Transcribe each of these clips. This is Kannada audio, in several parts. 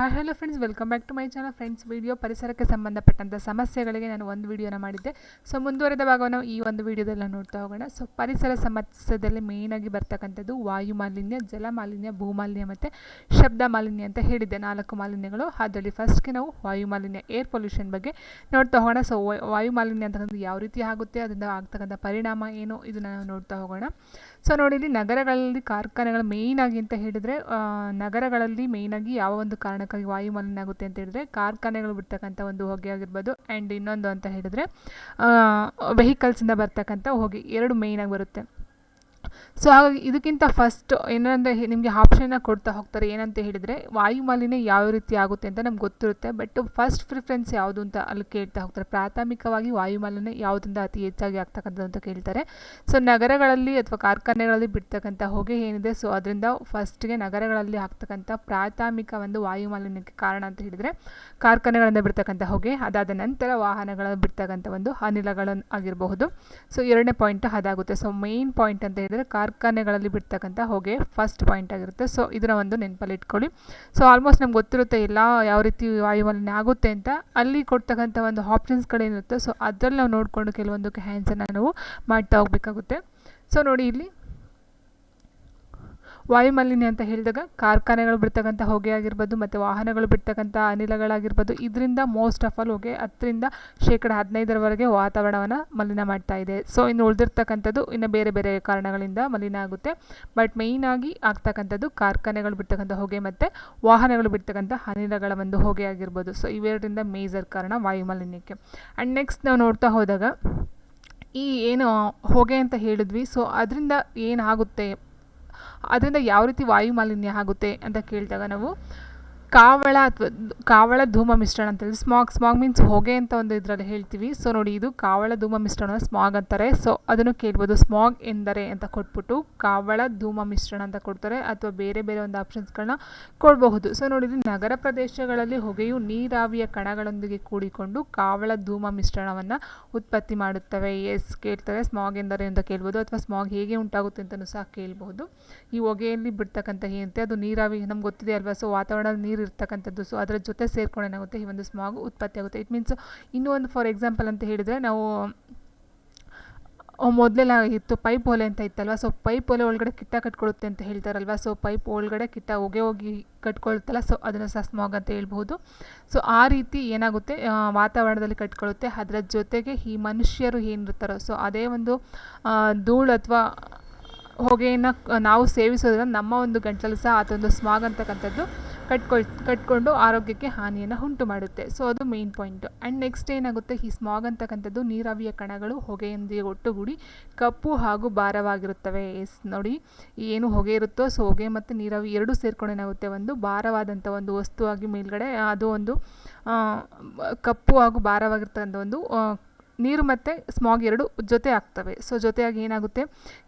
Hi hello friends welcome back to my channel friends video ಪರಿಸರಕ್ಕೆ ಸಂಬಂಧಪಟ್ಟಂಥ ಸಮಸ್ಯೆಗಳಿಗೆ ನಾನು ಒಂದು ವಿಡಿಯೋನ ಮಾಡಿದ್ದೆ. ಸೊ ಮುಂದುವರೆದ ಭಾಗವನ್ನು ಈ ಒಂದು ವಿಡಿಯೋದಲ್ಲಿ ನೋಡ್ತಾ ಹೋಗೋಣ. ಸೊ ಪರಿಸರ ಸಮಸ್ಯೆದಲ್ಲಿ ಮೇಯ್ನಾಗಿ ಬರ್ತಕ್ಕಂಥದ್ದು ವಾಯು ಮಾಲಿನ್ಯ ಜಲ ಮಾಲಿನ್ಯ ಭೂ ಮಾಲಿನ್ಯ ಮತ್ತು ಶಬ್ದ ಮಾಲಿನ್ಯ ಅಂತ ಹೇಳಿದ್ದೆ ನಾಲ್ಕು ಮಾಲಿನ್ಯಗಳು. ಅದರಲ್ಲಿ ಫಸ್ಟ್ಗೆ ನಾವು ವಾಯು ಮಾಲಿನ್ಯ ಏರ್ ಪೊಲ್ಯೂಷನ್ ಬಗ್ಗೆ ನೋಡ್ತಾ ಹೋಗೋಣ. ಸೊ ವಾಯು ಮಾಲಿನ್ಯ ಅಂತಕ್ಕಂಥದ್ದು ಯಾವ ರೀತಿ ಆಗುತ್ತೆ, ಅದರಿಂದ ಆಗ್ತಕ್ಕಂಥ ಪರಿಣಾಮ ಏನು, ಇದನ್ನು ನಾವು ನೋಡ್ತಾ ಹೋಗೋಣ. ಸೊ ನೋಡಿ, ಇಲ್ಲಿ ನಗರಗಳಲ್ಲಿ ಕಾರ್ಖಾನೆಗಳು ಮೇಯ್ನಾಗಿ ಅಂತ ಹೇಳಿದರೆ ನಗರಗಳಲ್ಲಿ ಮೇಯ್ನಾಗಿ ಯಾವ ಒಂದು ಕಾರಣಕ್ಕಾಗಿ ವಾಯುಮಾಲಿನ್ಯ ಆಗುತ್ತೆ ಅಂತ ಹೇಳಿದ್ರೆ, ಕಾರ್ಖಾನೆಗಳು ಬಿಡ್ತಕ್ಕಂಥ ಒಂದು ಹೊಗೆ ಆಗಿರ್ಬೋದು ಆ್ಯಂಡ್ ಇನ್ನೊಂದು ಅಂತ ಹೇಳಿದರೆ ವೆಹಿಕಲ್ಸಿಂದ ಬರ್ತಕ್ಕಂಥ ಹೊಗೆ ಎರಡು ಮೇಯ್ನಾಗಿ ಬರುತ್ತೆ. ಸೊ ಹಾಗಾಗಿ ಇದಕ್ಕಿಂತ ಫಸ್ಟ್ ಏನಂದರೆ ನಿಮಗೆ ಆಪ್ಷನ್ನ ಕೊಡ್ತಾ ಹೋಗ್ತಾರೆ. ಏನಂತ ಹೇಳಿದರೆ, ವಾಯುಮಾಲಿನ್ಯ ಯಾವ ರೀತಿ ಆಗುತ್ತೆ ಅಂತ ನಮ್ಗೆ ಗೊತ್ತಿರುತ್ತೆ. ಬಟ್ ಫಸ್ಟ್ ಪ್ರಿಫರೆನ್ಸ್ ಯಾವುದು ಅಂತ ಅಲ್ಲಿ ಕೇಳ್ತಾ ಹೋಗ್ತಾರೆ. ಪ್ರಾಥಮಿಕವಾಗಿ ವಾಯುಮಾಲಿನ್ಯ ಯಾವುದರಿಂದ ಅತಿ ಹೆಚ್ಚಾಗಿ ಆಗ್ತಕ್ಕಂಥದ್ದು ಅಂತ ಕೇಳ್ತಾರೆ. ಸೊ ನಗರಗಳಲ್ಲಿ ಅಥವಾ ಕಾರ್ಖಾನೆಗಳಲ್ಲಿ ಬಿಡ್ತಕ್ಕಂಥ ಹೊಗೆ ಏನಿದೆ ಸೊ ಅದರಿಂದ ಫಸ್ಟ್ಗೆ ನಗರಗಳಲ್ಲಿ ಆಗ್ತಕ್ಕಂಥ ಪ್ರಾಥಮಿಕ ಒಂದು ವಾಯುಮಾಲಿನ್ಯಕ್ಕೆ ಕಾರಣ ಅಂತ ಹೇಳಿದರೆ, ಕಾರ್ಖಾನೆಗಳಿಂದ ಬಿಡ್ತಕ್ಕಂಥ ಹೊಗೆ, ಅದಾದ ನಂತರ ವಾಹನಗಳಲ್ಲಿ ಬಿಡ್ತಕ್ಕಂಥ ಒಂದು ಅನಿಲಗಳನ್ನು ಆಗಿರಬಹುದು. ಸೊ ಎರಡನೇ ಪಾಯಿಂಟ್ ಅದಾಗುತ್ತೆ. ಸೊ ಮೇನ್ ಪಾಯಿಂಟ್ ಅಂತ ಹೇಳಿದರೆ ಕಾರ್ಖಾನೆಗಳಲ್ಲಿ ಬಿಡ್ತಕ್ಕಂಥ ಹೊಗೆ ಫಸ್ಟ್ ಪಾಯಿಂಟ್ ಆಗಿರುತ್ತೆ. ಸೊ ಇದರ ಒಂದು ನೆನಪಲ್ಲಿ ಇಟ್ಕೊಳ್ಳಿ. ಸೊ ಆಲ್ಮೋಸ್ಟ್ ನಮ್ಗೆ ಗೊತ್ತಿರುತ್ತೆ ಎಲ್ಲ ಯಾವ ರೀತಿ ವಾಯುಮಾಲಿನ್ಯ ಆಗುತ್ತೆ ಅಂತ. ಅಲ್ಲಿ ಕೊಡ್ತಕ್ಕಂಥ ಒಂದು ಆಪ್ಷನ್ಸ್ಗಳೇನಿರುತ್ತೆ ಸೊ ಅದರಲ್ಲಿ ನಾವು ನೋಡಿಕೊಂಡು ಕೆಲವೊಂದಕ್ಕೆ ಹ್ಯಾಂಡ್ಸನ್ನು ನಾವು ಮಾಡ್ತಾ ಹೋಗಬೇಕಾಗುತ್ತೆ. ಸೊ ನೋಡಿ ಇಲ್ಲಿ ವಾಯುಮಾಲಿನ್ಯ ಅಂತ ಹೇಳಿದಾಗ ಕಾರ್ಖಾನೆಗಳು ಬಿಡ್ತಕ್ಕಂಥ ಹೊಗೆ ಆಗಿರ್ಬೋದು ಮತ್ತು ವಾಹನಗಳು ಬಿಡ್ತಕ್ಕಂಥ ಅನಿಲಗಳಾಗಿರ್ಬೋದು, ಇದರಿಂದ ಮೋಸ್ಟ್ ಆಫ್ ಆಲ್ ಹೊಗೆ ಹತ್ತರಿಂದ ಶೇಕಡ ಹದಿನೈದರವರೆಗೆ ವಾತಾವರಣವನ್ನು ಮಲಿನ ಮಾಡ್ತಾ ಇದೆ. ಸೊ ಇನ್ನು ಉಳಿದಿರ್ತಕ್ಕಂಥದ್ದು ಇನ್ನು ಬೇರೆ ಬೇರೆ ಕಾರಣಗಳಿಂದ ಮಲಿನ ಆಗುತ್ತೆ. ಬಟ್ ಮೇಯ್ನಾಗಿ ಆಗ್ತಕ್ಕಂಥದ್ದು ಕಾರ್ಖಾನೆಗಳು ಬಿಡ್ತಕ್ಕಂಥ ಹೊಗೆ ಮತ್ತು ವಾಹನಗಳು ಬಿಡ್ತಕ್ಕಂಥ ಅನಿಲಗಳ ಒಂದು ಹೊಗೆ ಆಗಿರ್ಬೋದು. ಸೊ ಇವೆರಡರಿಂದ ಮೇಜರ್ ಕಾರಣ ವಾಯುಮಾಲಿನ್ಯಕ್ಕೆ. ಆ್ಯಂಡ್ ನೆಕ್ಸ್ಟ್ ನಾವು ನೋಡ್ತಾ ಹೋದಾಗ ಈ ಏನು ಹೊಗೆ ಅಂತ ಹೇಳಿದ್ವಿ. ಸೊ ಅದರಿಂದ ಏನಾಗುತ್ತೆ ಅದರಿಂದ ಯಾವ ರೀತಿ ವಾಯುಮಾಲಿನ್ಯ ಆಗುತ್ತೆ ಅಂತ ಕೇಳಿದಾಗ ನಾವು ಕಾವಳ ಅಥವಾ ಕಾವಳ ಧೂಮ ಮಿಶ್ರಣ ಅಂತ ಹೇಳಿ, ಸ್ಮಾಗ್ ಸ್ಮಾಗ್ ಮೀನ್ಸ್ ಹೊಗೆ ಅಂತ ಒಂದು ಇದರಲ್ಲಿ ಹೇಳ್ತೀವಿ. ಸೊ ನೋಡಿ, ಇದು ಕಾವಳ ಧೂಮ ಮಿಶ್ರಣ ಸ್ಮಾಗ್ ಅಂತಾರೆ. ಸೊ ಅದನ್ನು ಕೇಳ್ಬೋದು, ಸ್ಮಾಗ್ ಎಂದರೆ ಅಂತ ಕೊಟ್ಬಿಟ್ಟು ಕಾವಳ ಧೂಮ ಮಿಶ್ರಣ ಅಂತ ಕೊಡ್ತಾರೆ ಅಥವಾ ಬೇರೆ ಬೇರೆ ಒಂದು ಆಪ್ಷನ್ಸ್ಗಳನ್ನ ಕೊಡಬಹುದು. ಸೊ ನೋಡಿ ನಗರ ಪ್ರದೇಶಗಳಲ್ಲಿ ಹೊಗೆಯು ನೀರಾವಿಯ ಕಣಗಳೊಂದಿಗೆ ಕೂಡಿಕೊಂಡು ಕಾವಳ ಧೂಮ ಮಿಶ್ರಣವನ್ನು ಉತ್ಪತ್ತಿ ಮಾಡುತ್ತವೆ. ಎಸ್ ಕೇಳ್ತಾರೆ ಸ್ಮಾಗ್ ಎಂದರೆ ಅಂತ ಕೇಳ್ಬೋದು. ಅಥವಾ ಸ್ಮಾಗ್ ಹೇಗೆ ಉಂಟಾಗುತ್ತೆ ಅಂತಲೂ ಸಹ ಕೇಳಬಹುದು ಈ ಹೊಗೆಯಲ್ಲಿ ಬಿಡ್ತಕ್ಕಂಥ ಏನಂತೆ ಅದು ನೀರಾವಿ ನಮ್ಗೆ ಗೊತ್ತಿದೆ ಅಲ್ವಾ? ಸೊ ವಾತಾವರಣದಲ್ಲಿ ನೀರು ಇರ್ತಕ್ಕಂಥದ್ದು. ಸೊ ಅದರ ಜೊತೆ ಸೇರ್ಕೊಂಡು ಏನಾಗುತ್ತೆ? ಈ ಒಂದು ಸ್ಮಾಗ್ ಉತ್ಪತ್ತಿ ಆಗುತ್ತೆ. ಇಟ್ ಮೀನ್ಸ್ ಇನ್ನೂ ಒಂದು ಫಾರ್ ಎಕ್ಸಾಂಪಲ್ ಅಂತ ಹೇಳಿದರೆ, ನಾವು, ಮೊದಲೆಲ್ಲ ಇತ್ತು ಪೈಪ್ ಒಲೆ ಅಂತ ಇತ್ತಲ್ವ? ಸೊ ಪೈಪ್ ಒಲೆ ಒಳಗಡೆ ಕಿಟ್ಟ ಕಟ್ಕೊಳ್ಳುತ್ತೆ ಅಂತ ಹೇಳ್ತಾರಲ್ವ? ಸೊ ಪೈಪ್ ಒಳಗಡೆ ಕಿಟ್ಟ ಹೊಗೆ ಹೋಗಿ ಕಟ್ಕೊಳ್ತಲ್ಲ ಸೊ ಅದನ್ನು ಸಹ ಸ್ಮಾಗ್ ಅಂತ ಹೇಳ್ಬೋದು ಸೊ ಆ ರೀತಿ ಏನಾಗುತ್ತೆ? ವಾತಾವರಣದಲ್ಲಿ ಕಟ್ಕೊಳ್ಳುತ್ತೆ ಅದರ ಜೊತೆಗೆ ಈ ಮನುಷ್ಯರು ಏನಿರ್ತಾರೋ ಸೊ ಅದೇ ಒಂದು ಧೂಳು ಅಥವಾ ಹೊಗೆಯನ್ನು ನಾವು ಸೇವಿಸೋದ್ರಿಂದ ನಮ್ಮ ಒಂದು ಗಂಟಲು ಸಹ ಅದೊಂದು ಸ್ಮಾಗ್ ಅಂತಕ್ಕಂಥದ್ದು ಕಟ್ಕೊಳ್, ಕಟ್ಕೊಂಡು ಆರೋಗ್ಯಕ್ಕೆ ಹಾನಿಯನ್ನು ಉಂಟು ಮಾಡುತ್ತೆ. ಸೊ ಅದು ಮೇನ್ ಪಾಯಿಂಟು ಆ್ಯಂಡ್ ನೆಕ್ಸ್ಟ್ ಏನಾಗುತ್ತೆ? ಈ ಸ್ಮಾಗ್ ಅಂತಕ್ಕಂಥದ್ದು ನೀರಾವಿಯ ಕಣಗಳು ಹೊಗೆಯೊಂದಿಗೆ ಒಟ್ಟುಗೂಡಿ ಕಪ್ಪು ಹಾಗೂ ಭಾರವಾಗಿರುತ್ತವೆ. ಎಸ್, ನೋಡಿ ಏನು ಹೊಗೆ ಇರುತ್ತೋ, ಸೊ ಹೊಗೆ ಮತ್ತು ನೀರಾವಿ ಎರಡೂ ಸೇರ್ಕೊಂಡು ಏನಾಗುತ್ತೆ ಒಂದು ಭಾರವಾದಂಥ ಒಂದು ವಸ್ತುವಾಗಿ ಮೇಲ್ಗಡೆ, ಅದು ಒಂದು ಕಪ್ಪು ಹಾಗೂ ಭಾರವಾಗಿರ್ತಕ್ಕಂಥ ಒಂದು ನೀರು ಮತ್ತು ಸ್ಮಾಗ್ ಎರಡು ಜೊತೆ ಆಗ್ತವೆ ಸೊ ಜೊತೆಯಾಗಿ ಏನಾಗುತ್ತೆ?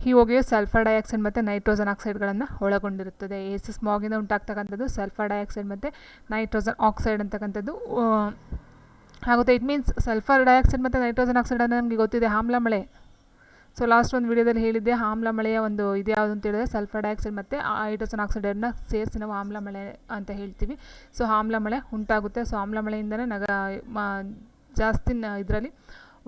ಈ ಹೊಗೆಯು ಸಲ್ಫರ್ ಡೈಆಕ್ಸೈಡ್ ಮತ್ತು ನೈಟ್ರೋಜನ್ ಆಕ್ಸೈಡ್ಗಳನ್ನು ಒಳಗೊಂಡಿರುತ್ತದೆ. ಎಸ್ ಸ್ಮಾಗಿಂದ ಉಂಟಾಗ್ತಕ್ಕಂಥದ್ದು ಸಲ್ಫರ್ ಡೈಆಕ್ಸೈಡ್ ಮತ್ತು ನೈಟ್ರೋಜನ್ ಆಕ್ಸೈಡ್ ಅಂತಕ್ಕಂಥದ್ದು ಆಗುತ್ತೆ. ಇಟ್ ಮೀನ್ಸ್ ಸಲ್ಫರ್ ಡೈಆಕ್ಸೈಡ್ ಮತ್ತು ನೈಟ್ರೋಜನ್ ಆಕ್ಸೈಡ್ ಅಂದರೆ ನಮಗೆ ಗೊತ್ತಿದೆ ಆಮ್ಲ ಮಳೆ. ಸೊ ಲಾಸ್ಟ್ ಒಂದು ವಿಡಿಯೋದಲ್ಲಿ ಹೇಳಿದ್ದೆ ಆಮ್ಲ ಮಳೆಯ ಒಂದು ಇದು ಯಾವುದು ಅಂತ ಹೇಳಿದ್ರೆ ಸಲ್ಫರ್ ಡೈಆಕ್ಸೈಡ್ ಮತ್ತು ಹೈಡ್ರೋಜನ್ ಆಕ್ಸೈಡನ್ನು ಸೇರಿಸಿ ನಾವು ಆಮ್ಲ ಮಳೆ ಅಂತ ಹೇಳ್ತೀವಿ. ಸೊ ಆಮ್ಲ ಮಳೆ ಉಂಟಾಗುತ್ತೆ. ಸೊ ಆಮ್ಲ ಮಳೆಯಿಂದಲೇ ನಗ ಜಾಸ್ತಿ ಇದರಲ್ಲಿ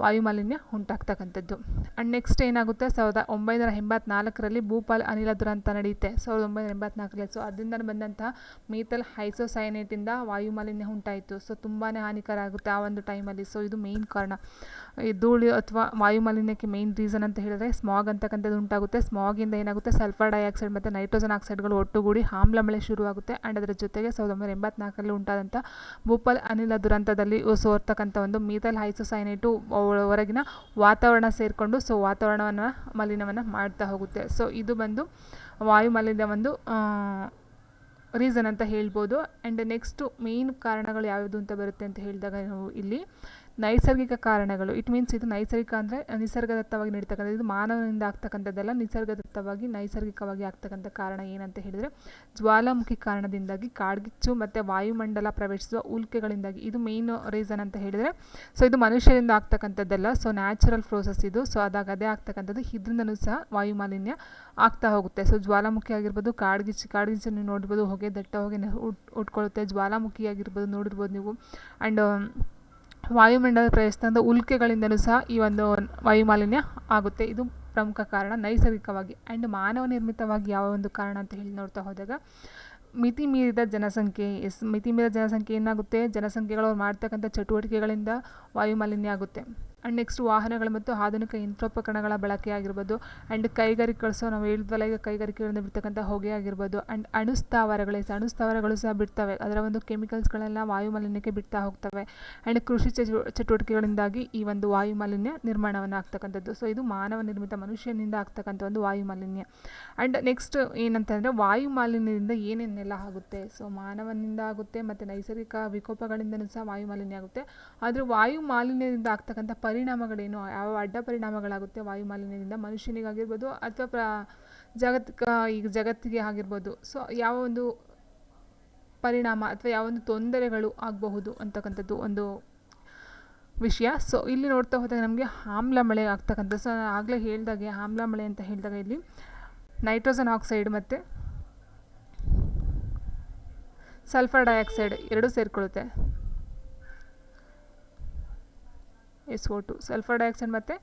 ವಾಯುಮಾಲಿನ್ಯ ಉಂಟಾಗ್ತಕ್ಕಂಥದ್ದು. ಆ್ಯಂಡ್ ನೆಕ್ಸ್ಟ್ ಏನಾಗುತ್ತೆ? ಸಾವಿರದ ಒಂಬೈನೂರ ಎಂಬತ್ನಾಲ್ಕರಲ್ಲಿ ಭೂಪಾಲ್ ಅನಿಲ ದುರಂತ ನಡೆಯುತ್ತೆ. ಸಾವಿರದ ಒಂಬೈನೂರ ಎಂಬತ್ನಾಲ್ಕರಲ್ಲಿ ಸೊ ಅದರಿಂದ ಬಂದಂತಹ ಮೀಥಲ್ ಹೈಸೋಸೈನೇಟಿಂದ ವಾಯುಮಾಲಿನ್ಯ ಉಂಟಾಯಿತು. ಸೊ ತುಂಬಾ ಹಾನಿಕರ ಆಗುತ್ತೆ ಆ ಒಂದು ಟೈಮಲ್ಲಿ ಸೊ ಇದು ಮೇಯ್ನ್ ಕಾರಣ. ಈ ಧೂಳು ಅಥವಾ ವಾಯುಮಾಲಿನ್ಯಕ್ಕೆ ಮೇಯ್ನ್ ರೀಸನ್ ಅಂತ ಹೇಳಿದ್ರೆ ಸ್ಮಾಗ್ ಅಂತಕ್ಕಂಥದ್ದು ಉಂಟಾಗುತ್ತೆ. ಸ್ಮಾಗಿಂದ ಏನಾಗುತ್ತೆ? ಸಲ್ಫರ್ ಡೈಆಕ್ಸೈಡ್ ಮತ್ತು ನೈಟ್ರೋಜನ್ ಆಕ್ಸೈಡ್ಗಳು ಒಟ್ಟುಗೂಡಿ ಆಮ್ಲ ಮಳೆ ಶುರುವಾಗುತ್ತೆ. ಆ್ಯಂಡ್ ಅದರ ಜೊತೆಗೆ ಸಾವಿರದ ಒಂಬೈನೂರ ಎಂಬತ್ನಾಲ್ಕರಲ್ಲಿ ಉಂಟಾದಂಥ ಭೂಪಾಲ್ ಅನಿಲ ದುರಂತದಲ್ಲಿ ಸೋರ್ತಕ್ಕಂಥ ಒಂದು ಮೀಥಲ್ ಹೈಸೋಸೈನೇಟು ಹೊರಗಿನ ವಾತಾವರಣ ಸೇರಿಕೊಂಡು ಸೊ ವಾತಾವರಣವನ್ನು, ಮಲಿನವನ್ನು ಮಾಡ್ತಾ ಹೋಗುತ್ತೆ. ಸೊ ಇದು ಬಂದು ವಾಯು ಮಾಲಿನ್ಯ ಒಂದು ರೀಸನ್ ಅಂತ ಹೇಳ್ಬೋದು. ಆ್ಯಂಡ್ ನೆಕ್ಸ್ಟು ಮೇನ್ ಕಾರಣಗಳು ಯಾವುದು ಅಂತ ಬರುತ್ತೆ ಅಂತ ಹೇಳಿದಾಗ ನಾವು ಇಲ್ಲಿ ನೈಸರ್ಗಿಕ ಕಾರಣಗಳು. ಇಟ್ ಮೀನ್ಸ್ ಇದು ನೈಸರ್ಗಿಕ ಅಂದರೆ ನಿಸರ್ಗದತ್ತವಾಗಿ ನಡೀತಕ್ಕಂಥ ಇದು ಮಾನವನಿಂದ ಆಗ್ತಕ್ಕಂಥದ್ದಲ್ಲ, ನಿಸರ್ಗದತ್ತವಾಗಿ, ನೈಸರ್ಗಿಕವಾಗಿ ಆಗ್ತಕ್ಕಂಥ ಕಾರಣ ಏನಂತ ಹೇಳಿದರೆ, ಜ್ವಾಲಾಮುಖಿ ಕಾರಣದಿಂದಾಗಿ ಕಾಡ್ಗಿಚ್ಚು ಮತ್ತು ವಾಯುಮಂಡಲ ಪ್ರವೇಶಿಸುವ ಉಲ್ಕೆಗಳಿಂದಾಗಿ. ಇದು ಮೇನ್ ರೀಸನ್ ಅಂತ ಹೇಳಿದರೆ ಸೊ ಇದು ಮನುಷ್ಯರಿಂದ ಆಗ್ತಕ್ಕಂಥದ್ದಲ್ಲ ಸೊ ನ್ಯಾಚುರಲ್ ಪ್ರೋಸೆಸ್ ಇದು. ಸೊ ಅದಾಗ ಅದೇ ಆಗ್ತಕ್ಕಂಥದ್ದು. ಇದರಿಂದನೂ ಸಹ ವಾಯು ಮಾಲಿನ್ಯ ಆಗ್ತಾ ಹೋಗುತ್ತೆ. ಸೊ ಜ್ವಾಲಾಮುಖಿ ಆಗಿರ್ಬೋದು, ಕಾಡ್ಗಿಚ್ಚು ಕಾಡ್ಗಿಚ್ಚು ನೀವು ನೋಡ್ಬೋದು, ಹೊಗೆ ದಟ್ಟ ಹೊಗೆ ಉಟ್, ಉಟ್ಕೊಳ್ಳುತ್ತೆ. ಜ್ವಾಲಾಮುಖಿ ಆಗಿರ್ಬೋದು, ನೋಡಿರ್ಬೋದು ನೀವು. ಆ್ಯಂಡ್ ವಾಯುಮಂಡಲ ಪ್ರವೇಶಿಸಿದ ಉಲ್ಕೆಗಳಿಂದಲೂ ಸಹ ಈ ಒಂದು ವಾಯುಮಾಲಿನ್ಯ ಆಗುತ್ತೆ. ಇದು ಪ್ರಮುಖ ಕಾರಣ. ನೈಸರ್ಗಿಕವಾಗಿ ಆ್ಯಂಡ್ ಮಾನವ ನಿರ್ಮಿತವಾಗಿ ಯಾವ ಒಂದು ಕಾರಣ ಅಂತ ಹೇಳಿ ನೋಡ್ತಾ ಹೋದಾಗ, ಮಿತಿ ಮೀರಿದ ಜನಸಂಖ್ಯೆ, ಎಸ್, ಮಿತಿ ಮೀರಿದ ಜನಸಂಖ್ಯೆ ಏನಾಗುತ್ತೆ? ಜನಸಂಖ್ಯೆಗಳು ಅವ್ರು ಮಾಡ್ತಕ್ಕಂಥ ಚಟುವಟಿಕೆಗಳಿಂದ ವಾಯುಮಾಲಿನ್ಯ ಆಗುತ್ತೆ. ಆ್ಯಂಡ್ ನೆಕ್ಸ್ಟ್ ವಾಹನಗಳು ಮತ್ತು ಆಧುನಿಕ ಯಂತ್ರೋಪಕರಣಗಳ ಬಳಕೆ ಆಗಿರ್ಬೋದು. ಆ್ಯಂಡ್ ಕೈಗಾರಿಕೆಗಳು ನಾವು ಹೇಳಿದ್ವಲ್ಲ ಈಗ ಕೈಗಾರಿಕೆಗಳಿಂದ ಬಿಡ್ತಕ್ಕಂಥ ಹೊಗೆ ಆಗಿರ್ಬೋದು. ಆ್ಯಂಡ್ ಅಣುಸ್ಥಾವರಗಳೇ ಸಹ ಅಣುಸ್ಥಾವರಗಳು ಸಹ ಬಿಡ್ತವೆ. ಅದರ ಒಂದು ಕೆಮಿಕಲ್ಸ್ಗಳೆಲ್ಲ ವಾಯುಮಾಲಿನ್ಯಕ್ಕೆ ಬಿಡ್ತಾ ಹೋಗ್ತವೆ. ಆ್ಯಂಡ್ ಕೃಷಿ ಚಟು ಚಟುವಟಿಕೆಗಳಿಂದಾಗಿ ಈ ಒಂದು ವಾಯುಮಾಲಿನ್ಯ ನಿರ್ಮಾಣವನ್ನು ಆಗ್ತಕ್ಕಂಥದ್ದು. ಸೊ ಇದು ಮಾನವ ನಿರ್ಮಿತ ಮನುಷ್ಯನಿಂದ ಆಗ್ತಕ್ಕಂಥ ಒಂದು ವಾಯುಮಾಲಿನ್ಯ. ಆ್ಯಂಡ್ ನೆಕ್ಸ್ಟ್ ಏನಂತಂದರೆ ವಾಯುಮಾಲಿನ್ಯದಿಂದ ಏನೇನೆಲ್ಲ ಆಗುತ್ತೆ? ಸೊ ಮಾನವನಿಂದ ಆಗುತ್ತೆ, ಮತ್ತು ನೈಸರ್ಗಿಕ ವಿಕೋಪಗಳಿಂದಲೂ ಸಹ ವಾಯುಮಾಲಿನ್ಯ ಆಗುತ್ತೆ. ಆದರೆ ವಾಯು ಮಾಲಿನ್ಯದಿಂದ ಆಗ್ತಕ್ಕಂಥ ಪರಿಣಾಮಗಳೇನು, ಯಾವ ಅಡ್ಡ ಪರಿಣಾಮಗಳಾಗುತ್ತೆ ವಾಯು ಮಾಲಿನ್ಯದಿಂದ ಮನುಷ್ಯನಿಗಾಗಿರ್ಬೋದು ಅಥವಾ ಪ್ರ, ಜಾಗತಿಕ, ಈಗ ಜಗತ್ತಿಗೆ ಆಗಿರ್ಬೋದು. ಸೊ ಯಾವ ಒಂದು ಪರಿಣಾಮ ಅಥವಾ ಯಾವ ಒಂದು ತೊಂದರೆಗಳು ಆಗಬಹುದು ಅಂತಕ್ಕಂಥದ್ದು ಒಂದು ವಿಷಯ. ಸೊ ಇಲ್ಲಿ ನೋಡ್ತಾ ಹೋದಾಗ ನಮಗೆ ಆಮ್ಲ ಮಳೆ ಆಗ್ತಕ್ಕಂಥ ಸೊ ನಾನು ಆಗಲೇ ಹೇಳಿದಾಗೆ ಆಮ್ಲ ಮಳೆ ಅಂತ ಹೇಳಿದಾಗ ಇಲ್ಲಿ ನೈಟ್ರೋಜನ್ ಆಕ್ಸೈಡ್ ಮತ್ತು ಸಲ್ಫರ್ ಡೈಆಕ್ಸೈಡ್ ಎರಡೂ ಸೇರಿಕೊಳ್ಳುತ್ತೆ. S O two. Sulphur dioxide ಮತ್ತು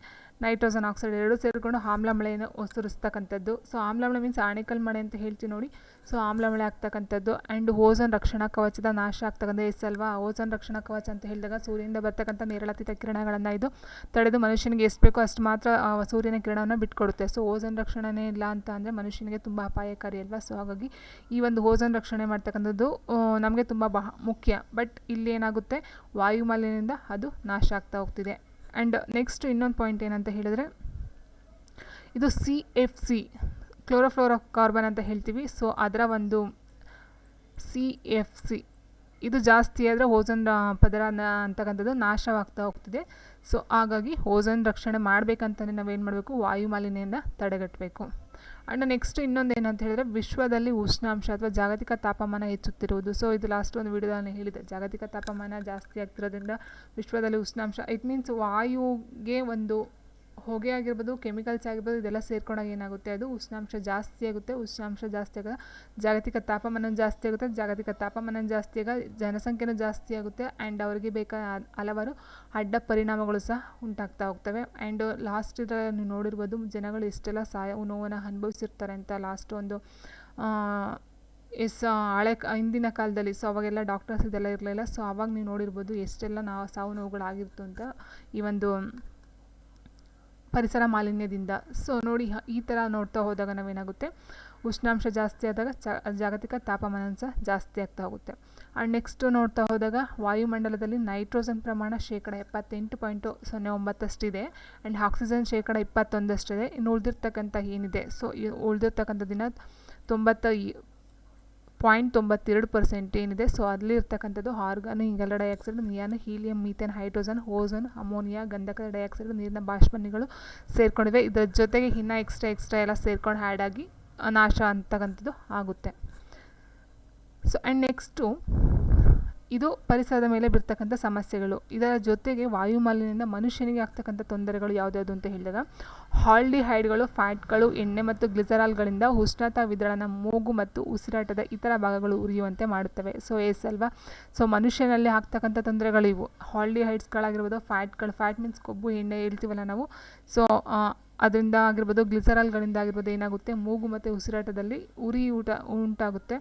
ನೈಟ್ರೋಜನ್ ಆಕ್ಸೈಡ್ ಎರಡು ಸೇರಿಕೊಂಡು ಆಮ್ಲ ಮಳೆಯನ್ನು ಸುರಿಸ್ತಕ್ಕಂಥದ್ದು ಸೊ ಆಮ್ಲ ಮಳೆ ಮೀನ್ಸ್ ಆಣಿಕಲ್ ಮಳೆ ಅಂತ ಹೇಳ್ತೀವಿ ನೋಡಿ. ಸೊ ಆಮ್ಲ ಮಳೆ ಆಗ್ತಕ್ಕಂಥದ್ದು ಆ್ಯಂಡ್ ಓಝೋನ್ ರಕ್ಷಣಾ ಕವಚದ ನಾಶ ಆಗ್ತಕ್ಕಂಥ ಎಸ್ ಅಲ್ವಾ? ಓಝೋನ್ ರಕ್ಷಣಾ ಕವಚ ಅಂತ ಹೇಳಿದಾಗ ಸೂರ್ಯನಿಂದ ಬರ್ತಕ್ಕಂಥ ನೇರಳಾತೀತ ಕಿರಣಗಳನ್ನು ಇದು ತಡೆದು ಮನುಷ್ಯನಿಗೆ ಎಷ್ಟು ಬೇಕೋ ಅಷ್ಟು ಮಾತ್ರ ಸೂರ್ಯನ ಕಿರಣವನ್ನು ಬಿಟ್ಕೊಡುತ್ತೆ. ಸೊ ಓಝೋನ್ ರಕ್ಷಣೆ ಇಲ್ಲ ಅಂತ ಅಂದರೆ ಮನುಷ್ಯನಿಗೆ ತುಂಬ ಅಪಾಯಕಾರಿ ಅಲ್ವಾ? ಸೊ ಹಾಗಾಗಿ ಈ ಒಂದು ಓಝೋನ್ ರಕ್ಷಣೆ ಮಾಡ್ತಕ್ಕಂಥದ್ದು ನಮಗೆ ತುಂಬ ಬಹ, ಮುಖ್ಯ. ಬಟ್ ಇಲ್ಲಿ ಏನಾಗುತ್ತೆ? ವಾಯುಮಾಲಿನ್ಯದಿಂದ ಅದು ನಾಶ ಆಗ್ತಾ ಹೋಗ್ತಿದೆ. ಆ್ಯಂಡ್ ನೆಕ್ಸ್ಟ್ ಇನ್ನೊಂದು ಪಾಯಿಂಟ್ ಏನಂತ ಹೇಳಿದ್ರೆ, ಇದು C F C chlorofluoro carbon ಅಂತ ಹೇಳ್ತೀವಿ. ಸೊ ಅದರ ಒಂದು ಸಿ ಎಫ್ ಸಿ ಇದು ಜಾಸ್ತಿ ಆದರೆ ಓಝೋನ್ ಪದರ ಅಂತಕ್ಕಂಥದ್ದು ನಾಶವಾಗ್ತಾ ಹೋಗ್ತಿದೆ. ಸೊ ಹಾಗಾಗಿ ಓಝೋನ್ ರಕ್ಷಣೆ ಮಾಡಬೇಕಂತಲೇ ನಾವೇನು ಮಾಡಬೇಕು? ವಾಯುಮಾಲಿನ್ಯನ ತಡೆಗಟ್ಟಬೇಕು ಆ್ಯಂಡ್ ನೆಕ್ಸ್ಟ್ ಇನ್ನೊಂದು ಏನಂತ ಹೇಳಿದ್ರೆ, ವಿಶ್ವದಲ್ಲಿ ಉಷ್ಣಾಂಶ ಅಥವಾ ಜಾಗತಿಕ ತಾಪಮಾನ ಹೆಚ್ಚುತ್ತಿರುವುದು. ಸೊ ಇದು ಲಾಸ್ಟ್ ಒಂದು ವಿಡಿಯೋದಲ್ಲಿ ಹೇಳಿದೆ. ಜಾಗತಿಕ ತಾಪಮಾನ ಜಾಸ್ತಿ ಆಗ್ತಿರೋದ್ರಿಂದ ವಿಶ್ವದಲ್ಲಿ ಉಷ್ಣಾಂಶ ಇಟ್ ಮೀನ್ಸ್ ವಾಯುಗೆ ಒಂದು ಹೊಗೆ ಆಗಿರ್ಬೋದು, ಕೆಮಿಕಲ್ಸ್ ಆಗಿರ್ಬೋದು, ಇದೆಲ್ಲ ಸೇರ್ಕೊಂಡಾಗ ಏನಾಗುತ್ತೆ? ಅದು ಉಷ್ಣಾಂಶ ಜಾಸ್ತಿ ಆಗುತ್ತೆ. ಉಷ್ಣಾಂಶ ಜಾಸ್ತಿ ಆಗ ಜಾಗತಿಕ ತಾಪಮಾನ ಜಾಸ್ತಿ ಆಗುತ್ತೆ. ಜಾಗತಿಕ ತಾಪಮಾನ ಜಾಸ್ತಿ ಆಗ ಜನಸಂಖ್ಯೆನೂ ಜಾಸ್ತಿ ಆಗುತ್ತೆ. ಆ್ಯಂಡ್ ಅವರಿಗೆ ಬೇಕಾದ ಹಲವಾರು ಅಡ್ಡ ಪರಿಣಾಮಗಳು ಸಹ ಉಂಟಾಗ್ತಾ ಹೋಗ್ತವೆ. ಆ್ಯಂಡ್ ಲಾಸ್ಟ್ ನೀವು ನೋಡಿರ್ಬೋದು, ಜನಗಳು ಎಷ್ಟೆಲ್ಲ ಸಾಯ ನೋವನ್ನು ಅನುಭವಿಸಿರ್ತಾರೆ ಅಂತ ಲಾಸ್ಟ್ ಒಂದು ಎಸ್ ಹಳೆ ಹಿಂದಿನ ಕಾಲದಲ್ಲಿ. ಸೊ ಅವಾಗೆಲ್ಲ ಡಾಕ್ಟರ್ಸ್ ಇದೆಲ್ಲ ಇರಲಿಲ್ಲ. ಸೊ ಅವಾಗ ನೀವು ನೋಡಿರ್ಬೋದು ಎಷ್ಟೆಲ್ಲ ನಾವು ಸಾವು ನೋವುಗಳಾಗಿತ್ತು ಅಂತ ಈ ಒಂದು ಪರಿಸರ ಮಾಲಿನ್ಯದಿಂದ. ಸೊ ನೋಡಿ ಈ ಥರ ನೋಡ್ತಾ ಹೋದಾಗ ನಾವೇನಾಗುತ್ತೆ? ಉಷ್ಣಾಂಶ ಜಾಸ್ತಿ ಆದಾಗ ಜಾಗತಿಕ ತಾಪಮಾನ ಸಹ ಜಾಸ್ತಿ ಆಗ್ತಾ ಹೋಗುತ್ತೆ. ಆ್ಯಂಡ್ ನೆಕ್ಸ್ಟು ನೋಡ್ತಾ ಹೋದಾಗ ವಾಯುಮಂಡಲದಲ್ಲಿ ನೈಟ್ರೋಜನ್ ಪ್ರಮಾಣ ಶೇಕಡ ಎಪ್ಪತ್ತೆಂಟು ಪಾಯಿಂಟು ಸೊನ್ನೆ ಒಂಬತ್ತಷ್ಟಿದೆ. ಆ್ಯಂಡ್ ಆಕ್ಸಿಜನ್ ಶೇಕಡ ಇಪ್ಪತ್ತೊಂದಷ್ಟಿದೆ. ಇನ್ನು ಉಳಿದಿರ್ತಕ್ಕಂಥ ಏನಿದೆ? ಸೊ ಉಳಿದಿರ್ತಕ್ಕಂಥ ದಿನ ತೊಂಬತ್ತ ಪಾಯಿಂಟ್ ತೊಂಬತ್ತೆರಡು ಪರ್ಸೆಂಟ್ ಏನಿದೆ ಸೊ ಅಲ್ಲಿ ಇರ್ತಕ್ಕಂಥದ್ದು argon ಇಂಗಲ್ dioxide neon helium, methane, hydrogen ozone ammonia ಗಂಧಕ ಡೈಆಕ್ಸೈಡ್ ನೀರಿನ ಬಾಷ್ಪನಿಗಳು ಸೇರ್ಕೊಂಡಿವೆ. ಇದರ ಜೊತೆಗೆ ಇನ್ನೂ ಎಕ್ಸ್ಟ್ರಾ ಎಕ್ಸ್ಟ್ರಾ ಎಲ್ಲ ಸೇರ್ಕೊಂಡು ಆ್ಯಡ್ ಆಗಿ ನಾಶ ಅಂತಕ್ಕಂಥದ್ದು ಆಗುತ್ತೆ. ಸೊ ಆ್ಯಂಡ್ ನೆಕ್ಸ್ಟು ಇದು ಪರಿಸರದ ಮೇಲೆ ಬಿರ್ತಕ್ಕಂಥ ಸಮಸ್ಯೆಗಳು. ಇದರ ಜೊತೆಗೆ ವಾಯು ಮಾಲಿನ್ಯದಿಂದ ಮನುಷ್ಯನಿಗೆ ಆಗ್ತಕ್ಕಂಥ ತೊಂದರೆಗಳು ಯಾವುದ್ಯಾವುದು ಅಂತ ಹೇಳಿದಾಗ, ಹಾಲ್ಡಿಹೈಡ್ಗಳು, ಫ್ಯಾಟ್ಗಳು, ಎಣ್ಣೆ ಮತ್ತು ಗ್ಲಿಸರಾಲ್ಗಳಿಂದ ಉಷ್ಣತಾ ವಿದಳನ ಮೂಗು ಮತ್ತು ಉಸಿರಾಟದ ಇತರ ಭಾಗಗಳು ಉರಿಯುವಂತೆ ಮಾಡುತ್ತವೆ. ಸೊ ಎಸ್ ಅಲ್ವಾ? ಸೊ ಮನುಷ್ಯನಲ್ಲಿ ಆಗ್ತಕ್ಕಂಥ ತೊಂದರೆಗಳು ಇವು. ಹಾಲ್ಡಿಹೈಡ್ಸ್ಗಳಾಗಿರ್ಬೋದು, ಫ್ಯಾಟ್ಗಳು, ಫ್ಯಾಟ್ ಮೀನ್ಸ್ ಕೊಬ್ಬು, ಎಣ್ಣೆ ಹೇಳ್ತೀವಲ್ಲ ನಾವು. ಸೊ ಅದರಿಂದ ಆಗಿರ್ಬೋದು, ಗ್ಲಿಸರಾಲ್ಗಳಿಂದ ಆಗಿರ್ಬೋದು ಏನಾಗುತ್ತೆ? ಮೂಗು ಮತ್ತು ಉಸಿರಾಟದಲ್ಲಿ ಉರಿ ಊಟ ಉಂಟಾಗುತ್ತೆ.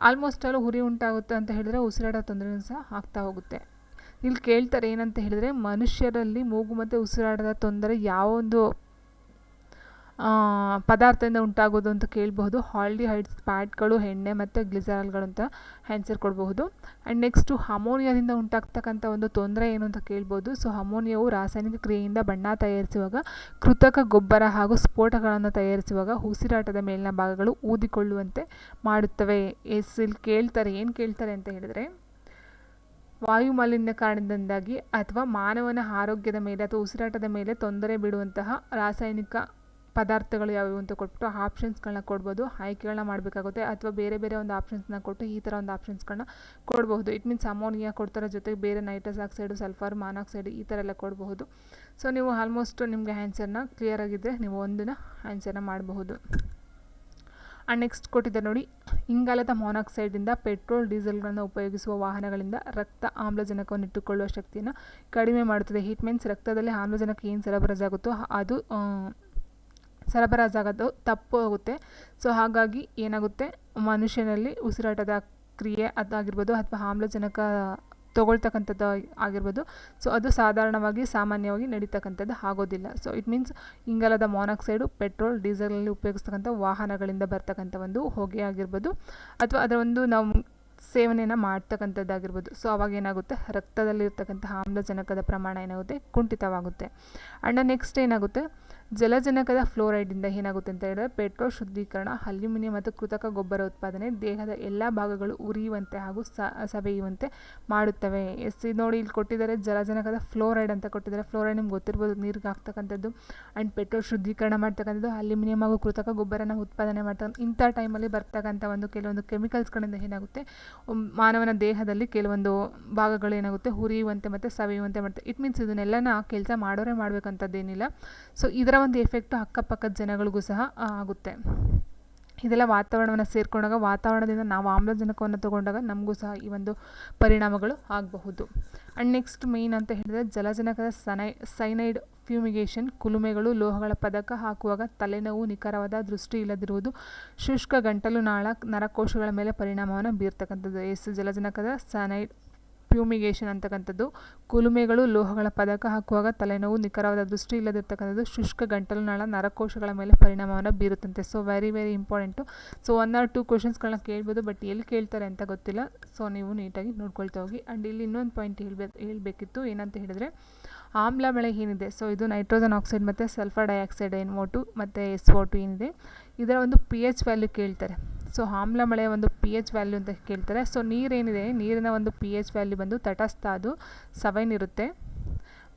ಆಲ್ಮೋಸ್ಟ್ ಆಲ್ ಉರಿ ಉಂಟಾಗುತ್ತೆ ಅಂತ ಹೇಳಿದ್ರೆ ಉಸಿರಾಟ ತೊಂದರೆನೂ ಸಹ ಆಗ್ತಾ ಹೋಗುತ್ತೆ. ಇಲ್ಲಿ ಕೇಳ್ತಾರೆ ಏನಂತ ಹೇಳಿದರೆ ಮನುಷ್ಯರಲ್ಲಿ ಮೂಗು ಮತ್ತು ಉಸಿರಾಟದ ತೊಂದರೆ ಯಾವ ಒಂದು ಪದಾರ್ಥದಿಂದ ಉಂಟಾಗೋದು ಅಂತ ಕೇಳಬಹುದು. ಹಾಲ್ಡಿಹೈಡ್ಸ್ ಪ್ಯಾಡ್ಗಳು ಎಣ್ಣೆ ಮತ್ತು ಅಂತ ಆನ್ಸರ್ ಕೊಡಬಹುದು. ಆ್ಯಂಡ್ ನೆಕ್ಸ್ಟು ಹಮೋನಿಯಾದಿಂದ ಉಂಟಾಗ್ತಕ್ಕಂಥ ಒಂದು ತೊಂದರೆ ಏನು ಅಂತ ಕೇಳ್ಬೋದು ಸೊ ಅಮೋನಿಯಾವು ರಾಸಾಯನಿಕ ಕ್ರಿಯೆಯಿಂದ ಬಣ್ಣ ತಯಾರಿಸುವಾಗ ಕೃತಕ ಗೊಬ್ಬರ ಹಾಗೂ ಸ್ಫೋಟಗಳನ್ನು ತಯಾರಿಸುವಾಗ ಉಸಿರಾಟದ ಮೇಲಿನ ಭಾಗಗಳು ಊದಿಕೊಳ್ಳುವಂತೆ ಮಾಡುತ್ತವೆ. ಎಸ್ ಇಲ್ಲಿ ಕೇಳ್ತಾರೆ, ಏನು ಕೇಳ್ತಾರೆ ಅಂತ ಹೇಳಿದರೆ, ವಾಯು ಮಾಲಿನ್ಯ ಕಾರಣದಿಂದಾಗಿ ಅಥವಾ ಮಾನವನ ಆರೋಗ್ಯದ ಮೇಲೆ ಅಥವಾ ಉಸಿರಾಟದ ಮೇಲೆ ತೊಂದರೆ ಬಿಡುವಂತಹ ರಾಸಾಯನಿಕ ಪದಾರ್ಥಗಳು ಯಾವ್ಯಾವು ಅಂತ ಕೊಟ್ಬಿಟ್ಟು ಆಪ್ಷನ್ಸ್ಗಳನ್ನ ಕೊಡ್ಬೋದು. ಆಯ್ಕೆಗಳನ್ನ ಮಾಡಬೇಕಾಗುತ್ತೆ. ಅಥವಾ ಬೇರೆ ಬೇರೆ ಒಂದು ಆಪ್ಷನ್ಸ್ನ ಕೊಟ್ಟು ಈ ಥರ ಒಂದು ಆಪ್ಷನ್ಸ್ಗಳನ್ನ ಕೊಡಬಹುದು. ಇಟ್ ಮೀನ್ಸ್ ಅಮೋನಿಯಾ ಕೊಡ್ತಾರೆ ಜೊತೆಗೆ ಬೇರೆ ನೈಟ್ರಸ್ ಆಕ್ಸೈಡು ಸಲ್ಫರ್ ಮಾನಾಕ್ಸೈಡ್ ಈ ಥರ ಎಲ್ಲ ಕೊಡಬಹುದು. ಸೊ ನೀವು ಆಲ್ಮೋಸ್ಟ್ ನಿಮಗೆ ಆ್ಯನ್ಸರ್ನ ಕ್ಲಿಯರ್ ಆಗಿದ್ದರೆ ನೀವು ಒಂದನ್ನ ಆ್ಯನ್ಸರ್ನ ಮಾಡಬಹುದು. ಆ್ಯಂಡ್ ನೆಕ್ಸ್ಟ್ ಕೊಟ್ಟಿದ್ದಾರೆ ನೋಡಿ. ಇಂಗಾಲದ ಮಾನಾಕ್ಸೈಡಿಂದ ಪೆಟ್ರೋಲ್ ಡೀಸೆಲ್ಗಳನ್ನು ಉಪಯೋಗಿಸುವ ವಾಹನಗಳಿಂದ ರಕ್ತ ಆಮ್ಲಜನಕವನ್ನು ಇಟ್ಟುಕೊಳ್ಳುವ ಶಕ್ತಿಯನ್ನು ಕಡಿಮೆ ಮಾಡುತ್ತದೆ. ಹೀಟ್ ಮೀನ್ಸ್ ರಕ್ತದಲ್ಲಿ ಆಮ್ಲಜನಕ ಏನು ಸರಬರಾಜಾಗುತ್ತೋ ಅದು ಸರಬರಾಜಾಗೋದು ತಪ್ಪು ಹೋಗುತ್ತೆ ಸೊ ಹಾಗಾಗಿ ಏನಾಗುತ್ತೆ? ಮನುಷ್ಯನಲ್ಲಿ ಉಸಿರಾಟದ ಕ್ರಿಯೆ ಅದಾಗಿರ್ಬೋದು ಅಥವಾ ಆಮ್ಲಜನಕ ತೊಗೊಳ್ತಕ್ಕಂಥದ್ದು ಆಗಿರ್ಬೋದು. ಸೊ ಅದು ಸಾಧಾರಣವಾಗಿ ಸಾಮಾನ್ಯವಾಗಿ ನಡೀತಕ್ಕಂಥದ್ದು ಆಗೋದಿಲ್ಲ. ಸೊ ಇಟ್ ಮೀನ್ಸ್ ಇಂಗಾಲದ ಮೊನಾಕ್ಸೈಡು ಪೆಟ್ರೋಲ್ ಡೀಸೆಲಲ್ಲಿ ಉಪಯೋಗಿಸ್ತಕ್ಕಂಥ ವಾಹನಗಳಿಂದ ಬರ್ತಕ್ಕಂಥ ಒಂದು ಹೊಗೆ ಆಗಿರ್ಬೋದು. ಅಥವಾ ಅದರ ಒಂದು ನಾವು ಸೇವನೆಯನ್ನು ಮಾಡ್ತಕ್ಕಂಥದ್ದಾಗಿರ್ಬೋದು. ಸೊ ಅವಾಗ ಏನಾಗುತ್ತೆ? ರಕ್ತದಲ್ಲಿರ್ತಕ್ಕಂಥ ಆಮ್ಲಜನಕದ ಪ್ರಮಾಣ ಏನಾಗುತ್ತೆ? ಕುಂಠಿತವಾಗುತ್ತೆ. ಆ್ಯಂಡ್ ನೆಕ್ಸ್ಟ್ ಏನಾಗುತ್ತೆ? ಜಲಜನಕದ ಫ್ಲೋರೈಡಿಂದ ಏನಾಗುತ್ತೆ ಅಂತ ಹೇಳಿದ್ರೆ ಪೆಟ್ರೋಲ್ ಶುದ್ಧೀಕರಣ, ಅಲ್ಯೂಮಿನಿಯಂ ಮತ್ತು ಕೃತಕ ಗೊಬ್ಬರ ಉತ್ಪಾದನೆ ದೇಹದ ಎಲ್ಲ ಭಾಗಗಳು ಉರಿಯುವಂತೆ ಹಾಗೂ ಸವೆಯುವಂತೆ ಮಾಡುತ್ತವೆ. ಎಸ್ ನೋಡಿ ಇಲ್ಲಿ ಕೊಟ್ಟಿದ್ದಾರೆ ಜಲಜನಕದ ಫ್ಲೋರೈಡ್ ಅಂತ ಕೊಟ್ಟಿದ್ದಾರೆ. ಫ್ಲೋರೈಡ್ ನಿಮ್ಗೆ ಗೊತ್ತಿರ್ಬೋದು, ನೀರಿಗೆ ಹಾಕ್ತಕ್ಕಂಥದ್ದು ಆ್ಯಂಡ್ ಪೆಟ್ರೋಲ್ ಶುದ್ಧೀಕರಣ ಮಾಡ್ತಕ್ಕಂಥದ್ದು, ಅಲ್ಯೂಮಿನಿಯಂ ಹಾಗೂ ಕೃತಕ ಗೊಬ್ಬರನ ಉತ್ಪಾದನೆ ಮಾಡ್ತಕ್ಕಂಥ ಇಂಥ ಟೈಮಲ್ಲಿ ಬರ್ತಕ್ಕಂಥ ಒಂದು ಕೆಲವೊಂದು ಕೆಮಿಕಲ್ಸ್ಗಳಿಂದ ಏನಾಗುತ್ತೆ ಮಾನವನ ದೇಹದಲ್ಲಿ ಕೆಲವೊಂದು ಭಾಗಗಳು ಏನಾಗುತ್ತೆ ಹುರಿಯುವಂತೆ ಮತ್ತು ಸವೆಯುವಂತೆ ಮಾಡ್ತಾರೆ ಇಟ್ ಮೀನ್ಸ್ ಇದನ್ನೆಲ್ಲನ ಕೆಲಸ ಮಾಡೋರೇ ಮಾಡಬೇಕಂತದ್ದೇನಿಲ್ಲ. ಸೊ ಇದರ ಒಂದು ಎಫೆಕ್ಟು ಅಕ್ಕಪಕ್ಕದ ಜನಗಳಿಗೂ ಸಹ ಆಗುತ್ತೆ. ಇದೆಲ್ಲ ವಾತಾವರಣವನ್ನು ಸೇರಿಕೊಂಡಾಗ, ವಾತಾವರಣದಿಂದ ನಾವು ಆಮ್ಲಜನಕವನ್ನು ತಗೊಂಡಾಗ ನಮಗೂ ಸಹ ಈ ಒಂದು ಪರಿಣಾಮಗಳು ಆಗಬಹುದು. ಆ್ಯಂಡ್ ನೆಕ್ಸ್ಟ್ ಮೇಯ್ನ್ ಅಂತ ಹೇಳಿದರೆ, ಜಲಜನಕದ ಸನೈ ಸೈನೈಡ್ ಫ್ಯೂಮಿಗೇಷನ್ ಕುಲುಮೆಗಳು, ಲೋಹಗಳ ಪದಕ ಹಾಕುವಾಗ ತಲೆನೋವು, ನಿಖರವಾದ ದೃಷ್ಟಿ ಇಲ್ಲದಿರುವುದು, ಶುಷ್ಕ ಗಂಟಲು ನಾಳ, ನರಕೋಶಗಳ ಮೇಲೆ ಪರಿಣಾಮವನ್ನು ಬೀರ್ತಕ್ಕಂಥದ್ದು. ಎಸ್, ಜಲಜನಕದ ಸನೈಡ್ ಫ್ಯೂಮಿಗೇಷನ್ ಅಂತಕ್ಕಂಥದ್ದು. ಕುಲುಮೆಗಳು ಲೋಹಗಳ ಪದಕ ಹಾಕುವಾಗ ತಲೆನೋವು, ನಿಖರವಾದ ದೃಷ್ಟಿ ಇಲ್ಲದಿರ್ತಕ್ಕಂಥದ್ದು ಶುಷ್ಕ ಗಂಟಲು ನಾಳ ನರಕೋಶಗಳ ಮೇಲೆ ಪರಿಣಾಮವನ್ನು ಬೀರುತ್ತಂತೆ. So very very important so one or two ಕ್ವಶನ್ಸ್ಗಳನ್ನ ಕೇಳ್ಬೋದು ಬಟ್ ಎಲ್ಲಿ ಕೇಳ್ತಾರೆ ಅಂತ ಗೊತ್ತಿಲ್ಲ. ಸೊ ನೀವು ನೀಟಾಗಿ ನೋಡ್ಕೊಳ್ತಾ ಹೋಗಿ. ಆ್ಯಂಡ್ ಇಲ್ಲಿ ಇನ್ನೊಂದು ಪಾಯಿಂಟ್ ಹೇಳ್ಬೇಕು ಹೇಳಬೇಕಿತ್ತು. ಏನಂತ ಹೇಳಿದರೆ, ಆಮ್ಲ ಮಳೆ ಏನಿದೆ? ಸೊ ಇದು ನೈಟ್ರೋಜನ್ ಆಕ್ಸೈಡ್ ಮತ್ತು sulphur dioxide N O two ಮತ್ತು ಎಸ್ ಓಟು ಏನಿದೆ? ಇದರ ಒಂದು ಪಿ ಎಚ್ ವ್ಯಾಲ್ಯೂ ಕೇಳ್ತಾರೆ. ಸೊ ಆಮ್ಲ ಮಳೆಯ ಒಂದು ಪಿ ಎಚ್ ವ್ಯಾಲ್ಯೂ ಅಂತ ಕೇಳ್ತಾರೆ. ಸೊ ನೀರೇನಿದೆ? ನೀರಿನ ಒಂದು ಪಿ ಎಚ್ ವ್ಯಾಲ್ಯೂ ಬಂದು ತಟಸ್ಥ ಅದು ಸವೆನ್ ಇರುತ್ತೆ.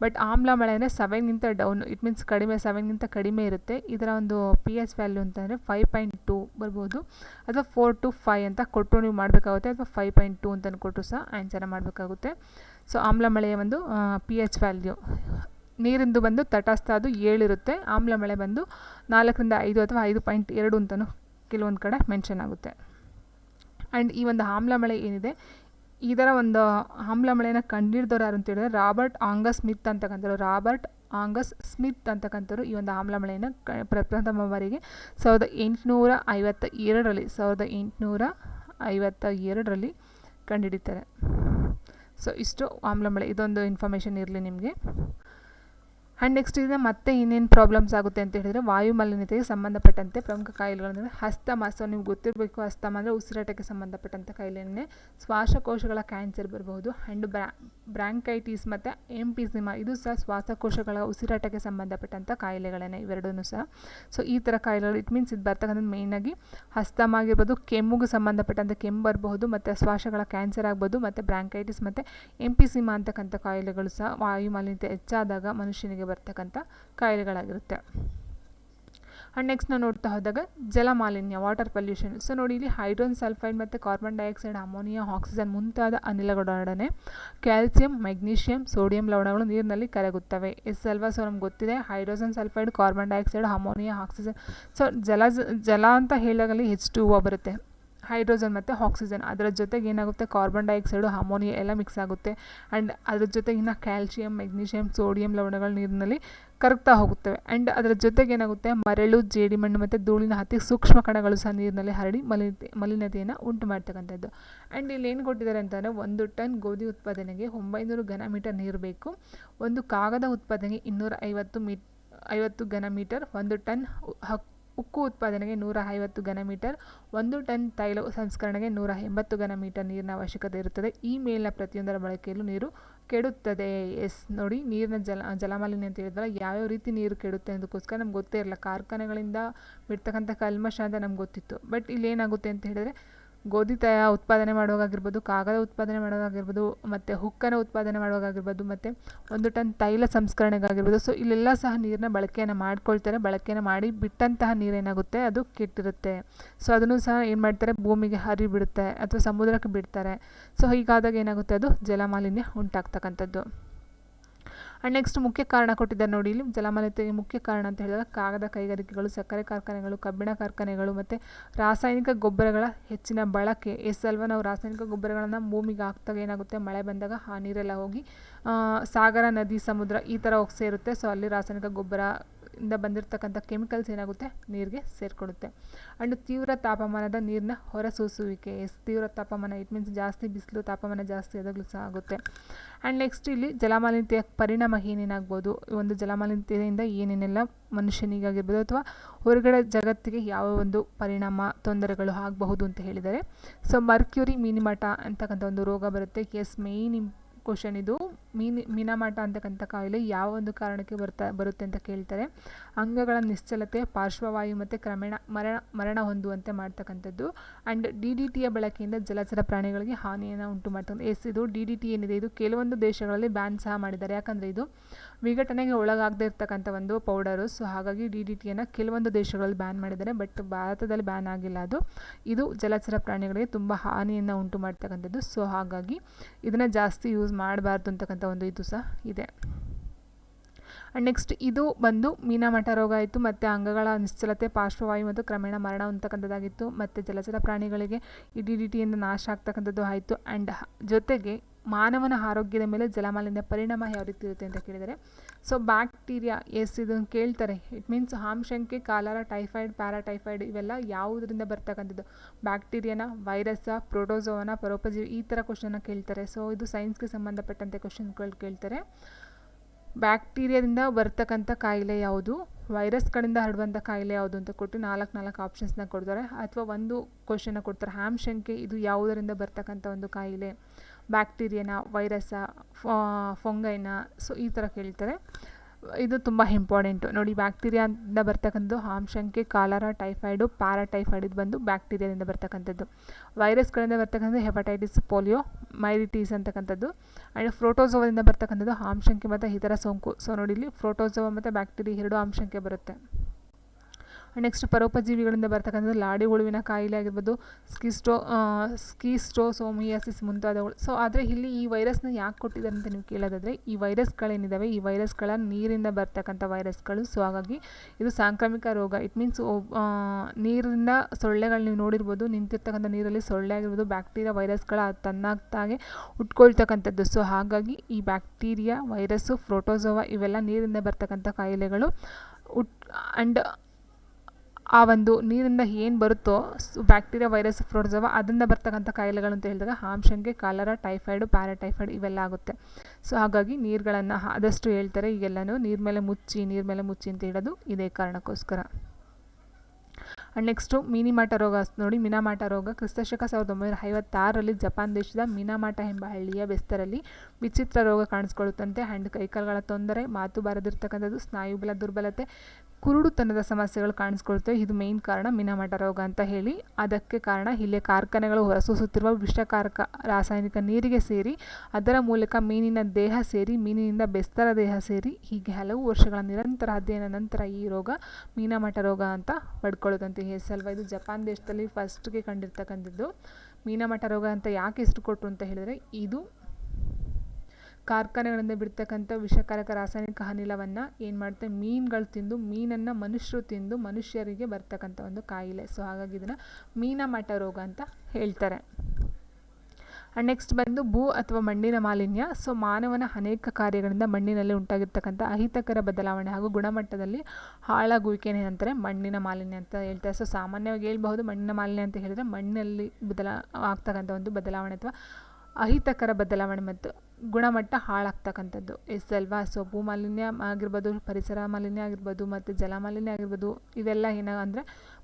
ಬಟ್ ಆಮ್ಲ ಮಳೆ ಅಂದರೆ ಸೆವೆನ್ಗಿಂತ ಡೌನ್ ಇಟ್ ಮೀನ್ಸ್ ಕಡಿಮೆ, ಸೆವೆನ್ಗಿಂತ ಕಡಿಮೆ ಇರುತ್ತೆ. ಇದರ ಒಂದು ಪಿ ಎಚ್ ವ್ಯಾಲ್ಯೂ ಅಂತಂದರೆ ಫೈವ್ ಪಾಯಿಂಟ್ ಟು ಬರ್ಬೋದು. ಅಥವಾ ಫೋರ್ ಟು ಫೈವ್ ಅಂತ ಕೊಟ್ಟು ನೀವು ಮಾಡಬೇಕಾಗುತ್ತೆ. ಅಥವಾ ಫೈವ್ ಪಾಯಿಂಟ್ ಟು ಅಂತ ಕೊಟ್ಟು ಸಹ ಆನ್ಸರ್ ಮಾಡಬೇಕಾಗುತ್ತೆ. ಸೊ ಆಮ್ಲ ಮಳೆಯ ಒಂದು ಪಿ ಎಚ್ ವ್ಯಾಲ್ಯೂ ನೀರಿಂದು ಬಂದು ತಟಸ್ಥ ಅದು ಏಳಿರುತ್ತೆ ಆಮ್ಲ ಮಳೆ ಬಂದು ನಾಲ್ಕರಿಂದ ಐದು ಅಥವಾ ಐದು ಪಾಯಿಂಟ್ ಎರಡು ಅಂತಲೂ ಕೆಲವೊಂದು ಕಡೆ ಮೆನ್ಷನ್ ಆಗುತ್ತೆ. ಆ್ಯಂಡ್ ಈ ಒಂದು ಆಮ್ಲ ಮಳೆ ಏನಿದೆ ಇದರ ಒಂದು ಆಮ್ಲ ಮಳೆನ ಕಂಡಿಡ್ದವ್ರು ಯಾರು ಅಂತ ಹೇಳಿದ್ರೆ ರಾಬರ್ಟ್ ಆಂಗಸ್ ಸ್ಮಿತ್ ಅಂತಕ್ಕಂಥವ್ರು ರಾಬರ್ಟ್ ಆಂಗಸ್ ಸ್ಮಿತ್ ಅಂತಕ್ಕಂಥವ್ರು ಈ ಒಂದು ಆಮ್ಲ ಮಳೆಯನ್ನು ಕ, ಪ್ರಪ್ರಥಮ ಬಾರಿಗೆ. ಸಾವಿರದ ಎಂಟುನೂರ ಐವತ್ತ ಎರಡರಲ್ಲಿ ಸಾವಿರದ ಎಂಟುನೂರ ಐವತ್ತ ಎರಡರಲ್ಲಿ ಕಂಡುಹಿಡಿತಾರೆ ಸೊ ಇಷ್ಟು ಆಮ್ಲ ಮಳೆ, ಇದೊಂದು ಇನ್ಫಾರ್ಮೇಷನ್ ಇರಲಿ ನಿಮಗೆ. ಆ್ಯಂಡ್ ನೆಕ್ಸ್ಟ್ ಇದೆ ಮತ್ತೆ ಇನ್ನೇನು ಪ್ರಾಬ್ಲಮ್ಸ್ ಆಗುತ್ತೆ ಅಂತ ಹೇಳಿದರೆ ವಾಯು ಮಾಲಿನ್ಯತೆಗೆ ಸಂಬಂಧಪಟ್ಟಂತೆ ಪ್ರಮುಖ ಕಾಯಿಲೆಗಳಂದರೆ ಹಸ್ತಮ. ಸೊ ನಿಮ್ಗೆ ಗೊತ್ತಿರಬೇಕು ಹಸ್ತಮ ಅಂದರೆ ಉಸಿರಾಟಕ್ಕೆ ಸಂಬಂಧಪಟ್ಟಂಥ ಕಾಯಿಲೆನೇ ಶ್ವಾಸಕೋಶಗಳ ಕ್ಯಾನ್ಸರ್ ಬರಬಹುದು ಆ್ಯಂಡ್ ಬ್ರಾ ಬ್ರ್ಯಾಂಕೈಟಿಸ್ ಮತ್ತು ಎಂಪಿಸಿಮಾ ಇದು ಸಹ ಶ್ವಾಸಕೋಶಗಳ ಉಸಿರಾಟಕ್ಕೆ ಸಂಬಂಧಪಟ್ಟಂಥ ಕಾಯಿಲೆಗಳೇ ಇವೆರಡೂ ಸಹ. ಸೊ ಈ ಥರ ಕಾಯಿಲೆಗಳು ಇಟ್ ಮೀನ್ಸ್ ಇದು ಬರ್ತಕ್ಕಂಥದ್ದು ಮೇಯ್ನಾಗಿ ಹಸ್ತಮ ಆಗಿರ್ಬೋದು, ಕೆಮ್ಮಿಗೆ ಸಂಬಂಧಪಟ್ಟಂಥ ಕೆಮ್ಮು ಬರಬಹುದು ಮತ್ತು ಶ್ವಾಸಗಳ ಕ್ಯಾನ್ಸರ್ ಆಗ್ಬೋದು ಮತ್ತು ಬ್ರ್ಯಾಂಕೈಟಿಸ್ ಮತ್ತು ಎಂಪಿಸಿಮಾ ಅಂತಕ್ಕಂಥ ಕಾಯಿಲೆಗಳು ಸಹ ವಾಯು ಮಾಲಿನ್ಯತೆ ಹೆಚ್ಚಾದಾಗ ಮನುಷ್ಯನಿಗೆ ಬರ್ತಕ್ಕಂಥ ಕಾಯಿಲೆಗಳಾಗಿರುತ್ತೆ. ಆ್ಯಂಡ್ ನೆಕ್ಸ್ಟ್ ನಾವು ನೋಡ್ತಾ ಹೋದಾಗ ಜಲ ಮಾಲಿನ್ಯ ವಾಟರ್ ಪೊಲ್ಯೂಷನ್ ಸೊ ನೋಡಿ, ಇಲ್ಲಿ ಹೈಡ್ರೋನ್ ಸಲ್ಫೈಡ್ ಮತ್ತು ಕಾರ್ಬನ್ ಡೈಆಕ್ಸೈಡ್ ಅಮೋನಿಯಾ ಆಕ್ಸಿಜನ್ ಮುಂತಾದ ಅನಿಲಗಳೊಡನೆ ಕ್ಯಾಲ್ಸಿಯಂ ಮೆಗ್ನೀಷಿಯಂ ಸೋಡಿಯಂ ಲವಣಗಳು ನೀರಿನಲ್ಲಿ ಕರಗುತ್ತವೆ. ಎಸ್ ಅಲ್ವಾ ಸೊ ನಮ್ಗೆ ಗೊತ್ತಿದೆ? Hydrogen sulphide carbon dioxide ammonia oxygen so ಜಲ ಜಲ ಅಂತ ಹೇಳಿದಾಗಲ್ಲಿ ಹೆಚ್ ಟು ಬರುತ್ತೆ. ಹೈಡ್ರೋಜನ್ ಮತ್ತು ಆಕ್ಸಿಜನ್. ಅದರ ಜೊತೆಗೆ ಏನಾಗುತ್ತೆ? ಕಾರ್ಬನ್ ಡೈಆಕ್ಸೈಡು ಅಮೋನಿಯಾ ಎಲ್ಲ ಮಿಕ್ಸ್ ಆಗುತ್ತೆ. ಆ್ಯಂಡ್ ಅದ್ರ ಇನ್ನು ಕ್ಯಾಲ್ಶಿಯಂ ಮೆಗ್ನೀಷಿಯಂ ಸೋಡಿಯಂ ಲವಣಗಳು ನೀರಿನಲ್ಲಿ ಕರಗ್ತಾ ಹೋಗುತ್ತವೆ. ಆ್ಯಂಡ್ ಅದರ ಜೊತೆಗೆ ಏನಾಗುತ್ತೆ? ಮರಳು, ಜೇಡಿಮಣ್ಣು ಮತ್ತು ಧೂಳಿನ ಅತಿ ಸೂಕ್ಷ್ಮ ಕಣಗಳು ಸಹ ನೀರಿನಲ್ಲಿ ಹರಡಿ ಮಲಿನತೆ, ಮಲಿನತೆಯನ್ನು ಉಂಟು ಮಾಡ್ತಕ್ಕಂಥದ್ದು. ಆ್ಯಂಡ್ ಇಲ್ಲಿ ಏನು ಕೊಟ್ಟಿದ್ದಾರೆ ಅಂತಂದರೆ, ಒಂದು ಟನ್ ಗೋಧಿ ಉತ್ಪಾದನೆಗೆ ಒಂಬೈನೂರು ಘನ ಮೀಟರ್ ನೀರು ಬೇಕು. ಒಂದು ಕಾಗದ ಉತ್ಪಾದನೆಗೆ ಇನ್ನೂರ ಐವತ್ತು ಮೀ, ಐವತ್ತು ಘನ ಮೀಟರ್, ಒಂದು ಟನ್ ಹಕ್ ಉಕ್ಕು ಉತ್ಪಾದನೆಗೆ ನೂರ ಐವತ್ತು ಘನ ಮೀಟರ್, ಒಂದು ಟನ್ ತೈಲ ಸಂಸ್ಕರಣೆಗೆ ನೂರ ಎಂಬತ್ತು ಘನ ಮೀಟರ್ ನೀರಿನ ಅವಶ್ಯಕತೆ ಇರುತ್ತದೆ. ಈ ಮೇಲಿನ ಪ್ರತಿಯೊಂದರ ಬಳಕೆಯಲ್ಲೂ ನೀರು ಕೆಡುತ್ತದೆ. ಎಸ್, ನೋಡಿ, ನೀರಿನ ಜಲ, ಜಲಮಾಲಿನ್ಯ ಅಂತ ಹೇಳಿದ್ರೆ ಯಾವ್ಯಾವ ರೀತಿ ನೀರು ಕೆಡುತ್ತೆ ಅನ್ನೋದಕ್ಕೋಸ್ಕರ ನಮ್ಗೆ ಗೊತ್ತೇ ಇರಲ್ಲ. ಕಾರ್ಖಾನೆಗಳಿಂದ ಬಿಡ್ತಕ್ಕಂಥ ಕಲ್ಮಶ ಅಂತ ನಮ್ಗೆ ಗೊತ್ತಿತ್ತು. ಬಟ್ ಇಲ್ಲಿ ಏನಾಗುತ್ತೆ ಅಂತ ಹೇಳಿದ್ರೆ ಗೋಧಿ ತಯ ಉತ್ಪಾದನೆ ಮಾಡುವಾಗಾಗಿರ್ಬೋದು, ಕಾಗದ ಉತ್ಪಾದನೆ ಮಾಡುವಾಗಾಗಿರ್ಬೋದು, ಮತ್ತು ಹುಕ್ಕನ್ನು ಉತ್ಪಾದನೆ ಮಾಡುವಾಗಾಗಿರ್ಬೋದು, ಮತ್ತು ಒಂದು ಟನ್ ತೈಲ ಸಂಸ್ಕರಣೆಗಾಗಿರ್ಬೋದು. ಸೊ ಇಲ್ಲೆಲ್ಲ ಸಹ ನೀರನ್ನ ಬಳಕೆಯನ್ನು ಮಾಡ್ಕೊಳ್ತಾರೆ. ಬಳಕೆಯನ್ನು ಮಾಡಿ ಬಿಟ್ಟಂತಹ ನೀರೇನಾಗುತ್ತೆ ಅದು ಕೆಟ್ಟಿರುತ್ತೆ. ಸೊ ಅದನ್ನು ಸಹ ಏನು ಮಾಡ್ತಾರೆ? ಭೂಮಿಗೆ ಹರಿ ಬಿಡುತ್ತೆ ಅಥವಾ ಸಮುದ್ರಕ್ಕೆ ಬಿಡ್ತಾರೆ. ಸೊ ಹೀಗಾದಾಗ ಏನಾಗುತ್ತೆ? ಅದು ಜಲಮಾಲಿನ್ಯ ಉಂಟಾಗ್ತಕ್ಕಂಥದ್ದು. ಆ್ಯಂಡ್ ನೆಕ್ಸ್ಟ್ ಮುಖ್ಯ ಕಾರಣ ಕೊಟ್ಟಿದ್ದಾರೆ ನೋಡಿ ಇಲ್ಲಿ. ಜಲಮಾಲಿನ್ಯತೆಗೆ ಮುಖ್ಯ ಕಾರಣ ಅಂತ ಹೇಳಿದಾಗ ಕಾಗದ ಕೈಗಾರಿಕೆಗಳು, ಸಕ್ಕರೆ ಕಾರ್ಖಾನೆಗಳು, ಕಬ್ಬಿಣ ಕಾರ್ಖಾನೆಗಳು ಮತ್ತು ರಾಸಾಯನಿಕ ಗೊಬ್ಬರಗಳ ಹೆಚ್ಚಿನ ಬಳಕೆ. ಎಸ್ ಅಲ್ವಾ ನಾವು ರಾಸಾಯನಿಕ ಗೊಬ್ಬರಗಳನ್ನು ಭೂಮಿಗೆ ಹಾಕ್ದಾಗ ಏನಾಗುತ್ತೆ? ಮಳೆ ಬಂದಾಗ ಆ ನೀರೆಲ್ಲ ಹೋಗಿ ಸಾಗರ, ನದಿ, ಸಮುದ್ರ ಈ ಥರ ಹೋಗಿ ಸೇರುತ್ತೆ ಸೊ ಅಲ್ಲಿ ರಾಸಾಯನಿಕ ಗೊಬ್ಬರ ಇಂದ ಬಂದಿರತಕ್ಕಂಥ ಕೆಮಿಕಲ್ಸ್ ಏನಾಗುತ್ತೆ? ನೀರಿಗೆ ಸೇರಿಕೊಳ್ಳುತ್ತೆ ಆ್ಯಂಡ್ ತೀವ್ರ ತಾಪಮಾನದ ನೀರಿನ ಹೊರಸೂಸುವಿಕೆ. ಎಸ್ ತೀವ್ರ ತಾಪಮಾನ ಇಟ್ ಮೀನ್ಸ್ ಜಾಸ್ತಿ ಬಿಸಿಲು, ತಾಪಮಾನ ಜಾಸ್ತಿ ಆದಾಗಲೂ ಸಹ ಆಗುತ್ತೆ. ಆ್ಯಂಡ್ ನೆಕ್ಸ್ಟ್ ಇಲ್ಲಿ ಜಲಮಾಲಿನ್ಯತೆಯ ಪರಿಣಾಮ ಏನೇನಾಗ್ಬೋದು? ಒಂದು ಜಲಮಾಲಿನ್ಯತೆಯಿಂದ ಏನೇನೆಲ್ಲ ಮನುಷ್ಯನಿಗಾಗಿರ್ಬೋದು? ಅಥವಾ ಹೊರಗಡೆ ಜಗತ್ತಿಗೆ ಯಾವ ಒಂದು ಪರಿಣಾಮ, ತೊಂದರೆಗಳು ಆಗಬಹುದು ಅಂತ ಹೇಳಿದ್ದಾರೆ ಸೊ ಮರ್ಕ್ಯೂರಿ ಮಿನಿಮಟ ಅಂತಕ್ಕಂಥ ಒಂದು ರೋಗ ಬರುತ್ತೆ. ಎಸ್ ಮೇಯ್ನ್ ಇಂ ಕ್ವಶನ್ ಇದು. ಮೀನಿ, ಮೀನಮಾಟ ಅಂತಕ್ಕಂಥ ಕಾಯಿಲೆ ಯಾವ ಒಂದು ಕಾರಣಕ್ಕೆ ಬರ್ತಾ, ಬರುತ್ತೆ ಅಂತ ಕೇಳ್ತಾರೆ. ಅಂಗಗಳ ನಿಶ್ಚಲತೆ, ಪಾರ್ಶ್ವವಾಯು ಮತ್ತು ಕ್ರಮೇಣ ಮರಣ ಮರಣ ಹೊಂದುವಂತೆ ಮಾಡ್ತಕ್ಕಂಥದ್ದು. ಆ್ಯಂಡ್ ಡಿ ಡಿ ಟಿಯ ಬಳಕೆಯಿಂದ ಜಲಚರ ಪ್ರಾಣಿಗಳಿಗೆ ಹಾನಿಯನ್ನು ಉಂಟು ಮಾಡ್ತಕ್ಕಂಥ, ಎಸ್, ಇದು ಡಿ ಡಿ ಟಿ ಏನಿದೆ, ಇದು ಕೆಲವೊಂದು ದೇಶಗಳಲ್ಲಿ ಬ್ಯಾನ್ ಸಹ ಮಾಡಿದ್ದಾರೆ. ಯಾಕಂದರೆ ಇದು ವಿಘಟನೆಗೆ ಒಳಗಾಗದೇ ಇರ್ತಕ್ಕಂಥ ಒಂದು ಪೌಡರು ಸೊ ಹಾಗಾಗಿ ಡಿ ಡಿ ಟಿಯನ್ನು ಕೆಲವೊಂದು ದೇಶಗಳಲ್ಲಿ ಬ್ಯಾನ್ ಮಾಡಿದ್ದಾರೆ. ಬಟ್ ಭಾರತದಲ್ಲಿ ಬ್ಯಾನ್ ಆಗಿಲ್ಲ ಅದು. ಇದು ಜಲಚರ ಪ್ರಾಣಿಗಳಿಗೆ ತುಂಬ ಹಾನಿಯನ್ನು ಉಂಟು ಮಾಡ್ತಕ್ಕಂಥದ್ದು. ಸೊ ಹಾಗಾಗಿ ಇದನ್ನು ಜಾಸ್ತಿ ಯೂಸ್ ಮಾಡಬಾರ್ದು ಅಂತಕ್ಕಂಥ ಒಂದು ಇದು ಸಹ ಇದೆ. ಆ್ಯಂಡ್ ನೆಕ್ಸ್ಟ್ ಇದು ಬಂದು ಮೀನಮಠ ರೋಗ ಆಯಿತು, ಮತ್ತು ಅಂಗಗಳ ನಿಶ್ಚಲತೆ, ಪಾರ್ಶ್ವವಾಯು ಮತ್ತು ಕ್ರಮೇಣ ಮರಣ ಅಂತಕ್ಕಂಥದ್ದಾಗಿತ್ತು, ಮತ್ತು ಜಲಚರ ಪ್ರಾಣಿಗಳಿಗೆ ಈ ಡಿ ಡಿ ಟಿಯಿಂದ ನಾಶ ಆಗ್ತಕ್ಕಂಥದ್ದು ಆಯಿತು. ಆ್ಯಂಡ್ ಜೊತೆಗೆ ಮಾನವನ ಆರೋಗ್ಯದ ಮೇಲೆ ಜಲಮಾಲಿನ್ಯ ಪರಿಣಾಮ ಯಾವ ರೀತಿ ಇರುತ್ತೆ ಅಂತ ಕೇಳಿದರೆ ಸೊ ಬ್ಯಾಕ್ಟೀರಿಯಾ ಎಸ್ ಇದನ್ನು ಕೇಳ್ತಾರೆ. ಇಟ್ ಮೀನ್ಸ್ ಹಾಮಶಂಕೆ ಕಾಲರ ಟೈಫಾಯ್ಡ್ ಪ್ಯಾರಾಟೈಫಾಯ್ಡ್ ಇವೆಲ್ಲ ಯಾವುದರಿಂದ ಬರ್ತಕ್ಕಂಥದ್ದು? ಬ್ಯಾಕ್ಟೀರಿಯಾನ ವೈರಸ್ಸ ಪ್ರೋಟೋಸೋವನ ಪರೋಪಜೀವಿ ಈ ಥರ ಕ್ವಶನ್ನ ಕೇಳ್ತಾರೆ. ಸೊ ಇದು ಸೈನ್ಸ್ಗೆ ಸಂಬಂಧಪಟ್ಟಂತೆ ಕ್ವಶನ್ಗಳು ಕೇಳ್ತಾರೆ. ಬ್ಯಾಕ್ಟೀರಿಯಾದಿಂದ ಬರ್ತಕ್ಕಂಥ ಕಾಯಿಲೆ ಯಾವುದು? ವೈರಸ್ಗಳಿಂದ ಹರಡುವಂಥ ಕಾಯಿಲೆ ಯಾವುದು ಅಂತ ಕೊಟ್ಟು ನಾಲ್ಕು ನಾಲ್ಕು ಆಪ್ಷನ್ಸ್ನ ಕೊಡ್ತಾರೆ. ಅಥವಾ ಒಂದು ಕ್ವಶನ್ನ ಕೊಡ್ತಾರೆ. ಹ್ಯಾಮ್ ಶಂಕೆ ಇದು ಯಾವುದರಿಂದ ಬರ್ತಕ್ಕಂಥ ಒಂದು ಕಾಯಿಲೆ? ಬ್ಯಾಕ್ಟೀರಿಯಾನ ವೈರಸ್ಸ ಫೊಂಗೈನ, ಸೊ ಈ ಥರ ಕೇಳ್ತಾರೆ. ಇದು ತುಂಬ ಇಂಪಾರ್ಟೆಂಟು. ನೋಡಿ, ಬ್ಯಾಕ್ಟೀರಿಯಾದಿಂದ ಬರ್ತಕ್ಕಂಥದ್ದು ಹಾಂಶಂಕೆ ಕಾಲರ ಟೈಫಾಯ್ಡು ಪ್ಯಾರಾಟೈಫಾಯ್ಡ್ ಇದು ಬಂದು ಬ್ಯಾಕ್ಟೀರಿಯಾದಿಂದ ಬರ್ತಕ್ಕಂಥದ್ದು. ವೈರಸ್ಗಳಿಂದ ಬರ್ತಕ್ಕಂಥದ್ದು ಹೆಪಟೈಟಿಸ್, ಪೋಲಿಯೋ, ಮೈರಿಟೀಸ್ ಅಂತಕ್ಕಂಥದ್ದು. ಆ್ಯಂಡ್ ಫ್ರೋಟೋಸೋವದಿಂದ ಬರ್ತಕ್ಕಂಥದ್ದು ಹಾಂಶಂಕೆ ಮತ್ತು ಇತರ ಸೋಂಕು. ಸೊ ನೋಡಿ, ಇಲ್ಲಿ ಫ್ರೋಟೋಸೋವ ಮತ್ತು ಬ್ಯಾಕ್ಟೀರಿಯಾ ಎರಡು ಆಮ್ಶಂಕೆ ಬರುತ್ತೆ. ನೆಕ್ಸ್ಟ್ ಪರೋಪಜೀವಿಗಳಿಂದ ಬರ್ತಕ್ಕಂಥದ್ದು ಲಾಡಿ ಹುಳುವಿನ ಕಾಯಿಲೆ ಆಗಿರ್ಬೋದು, ಸ್ಕಿಸ್ಟೋ ಸೋಮಿಯಾಸಿಸ್ ಮುಂತಾದವುಗಳು. ಸೊ ಆದರೆ ಇಲ್ಲಿ ಈ ವೈರಸ್ನ ಯಾಕೆ ಕೊಟ್ಟಿದ್ದಾರೆ ಅಂತ ನೀವು ಕೇಳೋದಾದರೆ, ಈ ವೈರಸ್ಗಳೇನಿದ್ದಾವೆ ಈ ವೈರಸ್ಗಳ ನೀರಿಂದ ಬರ್ತಕ್ಕಂಥ ವೈರಸ್ಗಳು ಸೊ ಹಾಗಾಗಿ ಇದು ಸಾಂಕ್ರಾಮಿಕ ರೋಗ. ಇಟ್ ಮೀನ್ಸ್ ನೀರಿನ ಸೊಳ್ಳೆಗಳು ನೀವು ನೋಡಿರ್ಬೋದು, ನಿಂತಿರ್ತಕ್ಕಂಥ ನೀರಲ್ಲಿ ಸೊಳ್ಳೆ ಆಗಿರ್ಬೋದು ಬ್ಯಾಕ್ಟೀರಿಯಾ ವೈರಸ್ಗಳ ತನ್ನಾಗ್ತಾಗೆ ಉಟ್ಕೊಳ್ತಕ್ಕಂಥದ್ದು. ಸೊ ಹಾಗಾಗಿ ಈ ಬ್ಯಾಕ್ಟೀರಿಯಾ ವೈರಸ್ಸು ಫ್ರೋಟೋಸೋವಾ ಇವೆಲ್ಲ ನೀರಿಂದ ಬರ್ತಕ್ಕಂಥ ಕಾಯಿಲೆಗಳು ಉಟ್ ಆ್ಯಂಡ್ ಆ ಒಂದು ನೀರಿಂದ ಏನು ಬರುತ್ತೋ ಬ್ಯಾಕ್ಟೀರಿಯಾ, ವೈರಸ್ ಫ್ರೋಡ್ಸವ ಅದರಿಂದ ಬರ್ತಕ್ಕಂಥ ಕಾಯಿಲೆಗಳು ಅಂತ ಹೇಳಿದಾಗ ಹಾಂಶಂಗೆ ಕಾಲರ, ಟೈಫಾಯ್ಡು, ಪ್ಯಾರಾಟೈಫಾಯ್ಡ್ ಇವೆಲ್ಲ ಆಗುತ್ತೆ. ಸೊ ಹಾಗಾಗಿ ನೀರುಗಳನ್ನು ಆದಷ್ಟು ಹೇಳ್ತಾರೆ ಈಗೆಲ್ಲನೂ ನೀರು ಮೇಲೆ ಮುಚ್ಚಿ, ನೀರು ಮೇಲೆ ಮುಚ್ಚಿ ಅಂತ ಹೇಳೋದು ಇದೇ ಕಾರಣಕ್ಕೋಸ್ಕರ. ಆ್ಯಂಡ್ ನೆಕ್ಸ್ಟು ಮಿನಿಮಾಟ ರೋಗ ನೋಡಿ ಮಿನಾಮಾಟ ರೋಗ ಕ್ರಿಸ್ತಶಕ ಸಾವಿರದ ಒಂಬೈನೂರ ಐವತ್ತಾರರಲ್ಲಿ ಜಪಾನ್ ದೇಶದ ಮಿನಾಮಾಟ ಎಂಬ ಹಳ್ಳಿಯ ಬೆಸ್ತರಲ್ಲಿ ವಿಚಿತ್ರ ರೋಗ ಕಾಣಿಸ್ಕೊಳ್ಳುತ್ತಂತೆ. ಆ್ಯಂಡ್ ಕೈಕಾಲುಗಳ ತೊಂದರೆ, ಮಾತು ಬಾರದಿರ್ತಕ್ಕಂಥದ್ದು ಸ್ನಾಯುಬಲ ದುರ್ಬಲತೆ, ಕುರುಡುತನದ ಸಮಸ್ಯೆಗಳು ಕಾಣಿಸ್ಕೊಳ್ತವೆ ಇದು ಮೇನ್ ಕಾರಣ ಮಿನಾಮಾಟ ರೋಗ ಅಂತ ಹೇಳಿ. ಅದಕ್ಕೆ ಕಾರಣ ಇಲ್ಲಿಯ ಕಾರ್ಖಾನೆಗಳು ಹೊರಸೂಸುತ್ತಿರುವ ವಿಷಕಾರಕ ರಾಸಾಯನಿಕ ನೀರಿಗೆ ಸೇರಿ, ಅದರ ಮೂಲಕ ಮೀನಿನ ದೇಹ ಸೇರಿ, ಮೀನಿನಿಂದ ಬೆಸ್ತರ ದೇಹ ಸೇರಿ, ಹೀಗೆ ಹಲವು ವರ್ಷಗಳ ನಿರಂತರ ಅಧ್ಯಯನ ನಂತರ ಈ ರೋಗ ಮೀನಾಮಾಟ ರೋಗ ಅಂತ ಪಡ್ಕೊಳ್ಳೋದಂತೆ ಅಲ್ವಾ ಇದು ಜಪಾನ್ ದೇಶದಲ್ಲಿ ಫಸ್ಟ್ಗೆ ಕಂಡಿರ್ತಕ್ಕಂಥದ್ದು. ಮೀನಮಠ ರೋಗ ಅಂತ ಯಾಕೆ ಹೆಸರು ಕೊಟ್ಟರು ಅಂತ ಹೇಳಿದರೆ, ಇದು ಕಾರ್ಖಾನೆಗಳಿಂದ ಬಿಡ್ತಕ್ಕಂಥ ವಿಷಕಾರಕ ರಾಸಾಯನಿಕ ಅನಿಲವನ್ನು ಏನು ಮಾಡುತ್ತೆ ಮೀನುಗಳು ತಿಂದು, ಮೀನನ್ನು ಮನುಷ್ಯರು ತಿಂದು, ಮನುಷ್ಯರಿಗೆ ಬರ್ತಕ್ಕಂಥ ಒಂದು ಕಾಯಿಲೆ. ಸೊ ಹಾಗಾಗಿ ಇದನ್ನು ಮೀನಮಠ ರೋಗ ಅಂತ ಹೇಳ್ತಾರೆ. ಆ್ಯಂಡ್ ನೆಕ್ಸ್ಟ್ ಬಂದು ಭೂ ಅಥವಾ ಮಣ್ಣಿನ ಮಾಲಿನ್ಯ. ಸೊ ಮಾನವನ ಅನೇಕ ಕಾರ್ಯಗಳಿಂದ ಮಣ್ಣಿನಲ್ಲಿ ಉಂಟಾಗಿರ್ತಕ್ಕಂಥ ಅಹಿತಕರ ಬದಲಾವಣೆ ಹಾಗೂ ಗುಣಮಟ್ಟದಲ್ಲಿ ಹಾಳಾಗುವಿಕೆನೇ ಅಂತಾರೆ ಮಣ್ಣಿನ ಮಾಲಿನ್ಯ ಅಂತ ಹೇಳ್ತಾರೆ. ಸೊ ಸಾಮಾನ್ಯವಾಗಿ ಹೇಳ್ಬಹುದು, ಮಣ್ಣಿನ ಮಾಲಿನ್ಯ ಅಂತ ಹೇಳಿದರೆ ಮಣ್ಣಲ್ಲಿ ಬದಲಾ ಆಗ್ತಕ್ಕಂಥ ಒಂದು ಬದಲಾವಣೆ ಅಥವಾ ಅಹಿತಕರ ಬದಲಾವಣೆ ಮತ್ತು ಗುಣಮಟ್ಟ ಹಾಳಾಗ್ತಕ್ಕಂಥದ್ದು. ಎಸ್ ಅಲ್ವಾ? ಸೊ ಭೂ ಮಾಲಿನ್ಯ ಆಗಿರ್ಬೋದು, ಪರಿಸರ ಮಾಲಿನ್ಯ ಆಗಿರ್ಬೋದು ಮತ್ತು ಜಲ ಮಾಲಿನ್ಯ ಆಗಿರ್ಬೋದು, ಇವೆಲ್ಲ ಏನ ಅಂದರೆ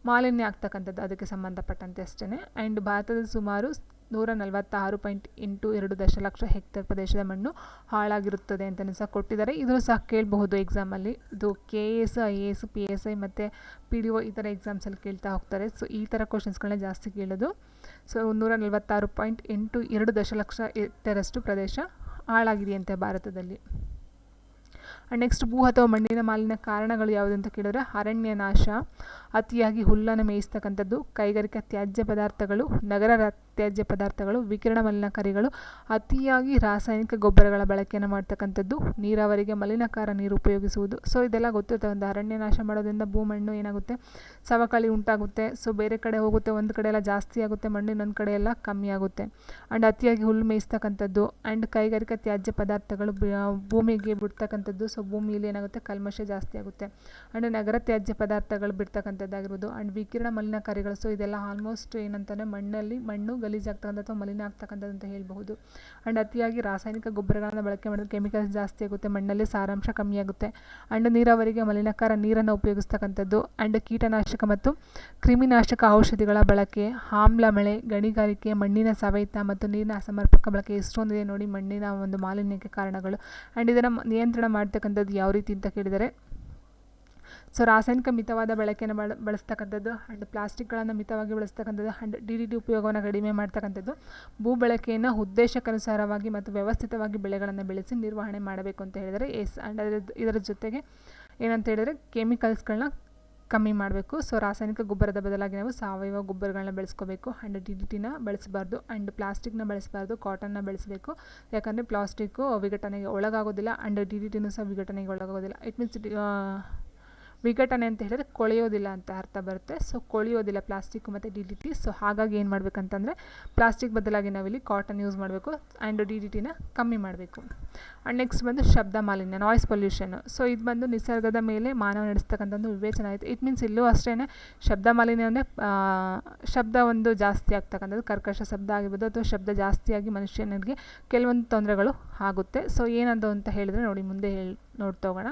ಮಾಲಿನ್ಯ ಆಗ್ತಕ್ಕಂಥದ್ದು. ಅದಕ್ಕೆ ಸಂಬಂಧಪಟ್ಟಂತೆ ಅಷ್ಟೇ ಆ್ಯಂಡ್ ಭಾರತದ ಸುಮಾರು ನೂರ ನಲವತ್ತಾರು ಪಾಯಿಂಟ್ ಎಂಟು ಎರಡು ದಶಲಕ್ಷ ಹೆಕ್ಟೇರ್ ಪ್ರದೇಶದ ಮಣ್ಣು ಹಾಳಾಗಿರುತ್ತದೆ ಅಂತಲೂ ಸಹ ಕೊಟ್ಟಿದ್ದಾರೆ. ಇದನ್ನು ಸಹ ಕೇಳಬಹುದು ಎಕ್ಸಾಮಲ್ಲಿ ಇದು K A S I A S P S I ಮತ್ತು ಪಿ ಡಿ ಒ ಈ ಥರ ಎಕ್ಸಾಮ್ಸಲ್ಲಿ ಕೇಳ್ತಾ ಹೋಗ್ತಾರೆ. ಸೊ ಈ ಥರ ಕ್ವಶನ್ಸ್ಗಳನ್ನ ಜಾಸ್ತಿ ಕೇಳೋದು. ಸೊ ನೂರ ನಲವತ್ತಾರು ಪಾಯಿಂಟ್ ಎಂಟು ಎರಡು ದಶಲಕ್ಷ ಹೆಕ್ಟೇರಷ್ಟು ಪ್ರದೇಶ ಹಾಳಾಗಿದೆಯಂತೆ ಭಾರತದಲ್ಲಿ. ನೆಕ್ಸ್ಟ್ ಭೂ ಅಥವಾ ಮಣ್ಣಿನ ಮಾಲಿನ್ಯ ಕಾರಣಗಳು ಯಾವುದು ಅಂತ ಕೇಳಿದ್ರೆ ಅರಣ್ಯ ನಾಶ ಅತಿಯಾಗಿ ಹುಲ್ಲನ್ನು ಮೇಯಿಸ್ತಕ್ಕಂಥದ್ದು, ಕೈಗಾರಿಕಾ ತ್ಯಾಜ್ಯ ಪದಾರ್ಥಗಳು, ನಗರ ತ್ಯಾಜ್ಯ ಪದಾರ್ಥಗಳು, ವಿಕಿರಣ ಮಲಿನಕಾರಿಗಳು, ಅತಿಯಾಗಿ ರಾಸಾಯನಿಕ ಗೊಬ್ಬರಗಳ ಬಳಕೆಯನ್ನು ಮಾಡ್ತಕ್ಕಂಥದ್ದು, ನೀರಾವರಿಗೆ ಮಲಿನಕಾರ ನೀರು ಉಪಯೋಗಿಸುವುದು. ಸೊ, ಇದೆಲ್ಲ ಗೊತ್ತಿರುತ್ತೆ. ಒಂದು ಅರಣ್ಯ ನಾಶ ಮಾಡೋದ್ರಿಂದ ಭೂಮಣ್ಣು ಏನಾಗುತ್ತೆ? ಸವಕಳಿ ಉಂಟಾಗುತ್ತೆ. ಸೊ, ಬೇರೆ ಕಡೆ ಹೋಗುತ್ತೆ. ಒಂದು ಕಡೆ ಎಲ್ಲ ಜಾಸ್ತಿ ಆಗುತ್ತೆ. ಮಣ್ಣು ಇನ್ನೊಂದು ಕಡೆ ಎಲ್ಲ ಕಮ್ಮಿ ಆಗುತ್ತೆ. ಆ್ಯಂಡ್ ಅತಿಯಾಗಿ ಹುಲ್ಲು ಮೇಯಿಸ್ತಕ್ಕಂಥದ್ದು ಆ್ಯಂಡ್ ಕೈಗಾರಿಕಾ ತ್ಯಾಜ್ಯ ಪದಾರ್ಥಗಳು ಭೂಮಿಗೆ ಬಿಡ್ತಕ್ಕಂಥದ್ದು. ಸೊ, ಭೂಮಿಯಲ್ಲಿ ಏನಾಗುತ್ತೆ? ಕಲ್ಮಶ ಜಾಸ್ತಿ ಆಗುತ್ತೆ. ಆ್ಯಂಡ್ ನಗರ ತ್ಯಾಜ್ಯ ಪದಾರ್ಥಗಳು ಬಿಡ್ತಕ್ಕಂಥದ್ದಾಗಿರ್ಬೋದು ಆ್ಯಂಡ್ ವಿಕಿರಣ ಮಲಿನಕಾರಿಗಳು. ಸೊ ಇದೆಲ್ಲ ಆಲ್ಮೋಸ್ಟ್ ಏನಂತಂದರೆ ಮಣ್ಣಲ್ಲಿ ಮಣ್ಣು ಗಲೀಜಾಗ್ತಕ್ಕಂಥ ಅಥವಾ ಮಲಿನ ಆಗ್ತಕ್ಕಂಥದ್ದು ಅಂತ ಹೇಳ್ಬಹುದು. ಆ್ಯಂಡ್ ಅತಿಯಾಗಿ ರಾಸಾಯನಿಕ ಗೊಬ್ಬರಗಳನ್ನು ಬಳಕೆ ಮಾಡೋದು ಕೆಮಿಕಲ್ಸ್ ಜಾಸ್ತಿ ಆಗುತ್ತೆ. ಮಣ್ಣಲ್ಲಿ ಸಾರಾಂಶ ಕಮ್ಮಿ ಆಗುತ್ತೆ. ಆ್ಯಂಡ್ ನೀರಾವರಿಗೆ ಮಲಿನಕಾರ ನೀರನ್ನು ಉಪಯೋಗಿಸ್ತಕ್ಕಂಥದ್ದು. ಆ್ಯಂಡ್ ಕೀಟನಾಶಕ ಮತ್ತು ಕ್ರಿಮಿನಾಶಕ ಔಷಧಿಗಳ ಬಳಕೆ, ಆಮ್ಲ ಮಳೆ, ಗಣಿಗಾರಿಕೆ, ಮಣ್ಣಿನ ಸವೆತ ಮತ್ತು ನೀರಿನ ಅಸಮರ್ಪಕ ಬಳಕೆ ಎಷ್ಟೊಂದಿದೆ ನೋಡಿ ಮಣ್ಣಿನ ಒಂದು ಮಾಲಿನ್ಯಕ್ಕೆ ಕಾರಣಗಳು. ಆ್ಯಂಡ್ ಇದನ್ನು ನಿಯಂತ್ರಣ ಮಾಡ್ತಕ್ಕಂಥದ್ದು ಯಾವ ರೀತಿ ಅಂತ ಕೇಳಿದರೆ ಸೊ ರಾಸಾಯನಿಕ ಮಿತವಾದ ಬಳಕೆಯನ್ನು ಬಳ, ಬಳಸ್ತಕ್ಕಂಥದ್ದು ಆ್ಯಂಡ್ ಪ್ಲಾಸ್ಟಿಕ್ಗಳನ್ನು ಮಿತವಾಗಿ ಬಳಸ್ತಕ್ಕಂಥದ್ದು ಆ್ಯಂಡ್ ಡಿ ಡಿ ಟಿ ಉಪಯೋಗವನ್ನು ಕಡಿಮೆ ಮಾಡ್ತಕ್ಕಂಥದ್ದು ಭೂ ಬಳಕೆಯನ್ನು ಉದ್ದೇಶಕ್ಕನುಸಾರವಾಗಿ ಮತ್ತು ವ್ಯವಸ್ಥಿತವಾಗಿ ಬೆಳೆಗಳನ್ನು ಬೆಳೆಸಿ ನಿರ್ವಹಣೆ ಮಾಡಬೇಕು ಅಂತ ಹೇಳಿದರೆ ಎಸ್ ಆ್ಯಂಡ್ ಅದರ ಇದರ ಜೊತೆಗೆ ಏನಂತ ಹೇಳಿದರೆ ಕೆಮಿಕಲ್ಸ್ಗಳನ್ನ ಕಮ್ಮಿ ಮಾಡಬೇಕು. ಸೊ ರಾಸಾಯನಿಕ ಗೊಬ್ಬರದ ಬದಲಾಗಿ ನಾವು ಸಾವಯವ ಗೊಬ್ಬರಗಳನ್ನ ಬೆಳೆಸ್ಕೋಬೇಕು ಆ್ಯಂಡ್ ಡಿ ಡಿ ಟಿನ ಬಳಸಬಾರ್ದು ಆ್ಯಂಡ್ ಪ್ಲಾಸ್ಟಿಕ್ನ ಬಳಸಬಾರ್ದು ಕಾಟನ್ನ ಬೆಳೆಸಬೇಕು. ಯಾಕಂದರೆ ಪ್ಲಾಸ್ಟಿಕ್ಕು ವಿಘಟನೆಗೆ ಒಳಗಾಗೋದಿಲ್ಲ ಆ್ಯಂಡ್ ಡಿ ಡಿ ಟಿನೂ ಸಹ ವಿಘಟನೆಗೆ ಒಳಗಾಗೋದಿಲ್ಲ. ಇಟ್ ಮೀನ್ಸ್ ವಿಘಟನೆ ಅಂತ ಹೇಳಿದ್ರೆ ಕೊಳೆಯೋದಿಲ್ಲ ಅಂತ ಅರ್ಥ ಬರುತ್ತೆ. ಸೊ ಕೊಳೆಯೋದಿಲ್ಲ ಪ್ಲಾಸ್ಟಿಕ್ ಮತ್ತು ಡಿ ಡಿ ಟಿ. ಸೊ ಹಾಗಾಗಿ ಏನು ಮಾಡಬೇಕಂತಂದರೆ ಪ್ಲಾಸ್ಟಿಕ್ ಬದಲಾಗಿ ನಾವಿಲ್ಲಿ ಕಾಟನ್ ಯೂಸ್ ಮಾಡಬೇಕು ಆ್ಯಂಡ್ ಡಿ ಡಿ ಟಿನ ಕಮ್ಮಿ ಮಾಡಬೇಕು. ಆ್ಯಂಡ್ ನೆಕ್ಸ್ಟ್ ಬಂದು ಶಬ್ದ ಮಾಲಿನ್ಯ ನಾಯ್ಸ್ ಪೊಲ್ಯೂಷನ್ ಸೊ ಇದು ಬಂದು ನಿಸರ್ಗದ ಮೇಲೆ ಮಾನವ ನಡೆಸ್ತಕ್ಕಂಥ ಒಂದು ವಿವೇಚನೆ ಆಯಿತು. ಇಟ್ ಮೀನ್ಸ್ ಇಲ್ಲೂ ಅಷ್ಟೇ ಶಬ್ದ ಮಾಲಿನ್ಯ ಅಂದರೆ ಶಬ್ದ ಒಂದು ಜಾಸ್ತಿ ಆಗ್ತಕ್ಕಂಥದ್ದು, ಕರ್ಕಶ ಶಬ್ದ ಆಗಿರ್ಬೋದು ಅಥವಾ ಶಬ್ದ ಜಾಸ್ತಿಯಾಗಿ ಮನುಷ್ಯನಿಗೆ ಕೆಲವೊಂದು ತೊಂದರೆಗಳು ಆಗುತ್ತೆ. ಸೊ ಏನದು ಅಂತ ಹೇಳಿದರೆ ನೋಡಿ, ಮುಂದೆ ಹೇಳಿ, ನೋಡ್ತಾ ಹೋಗೋಣ.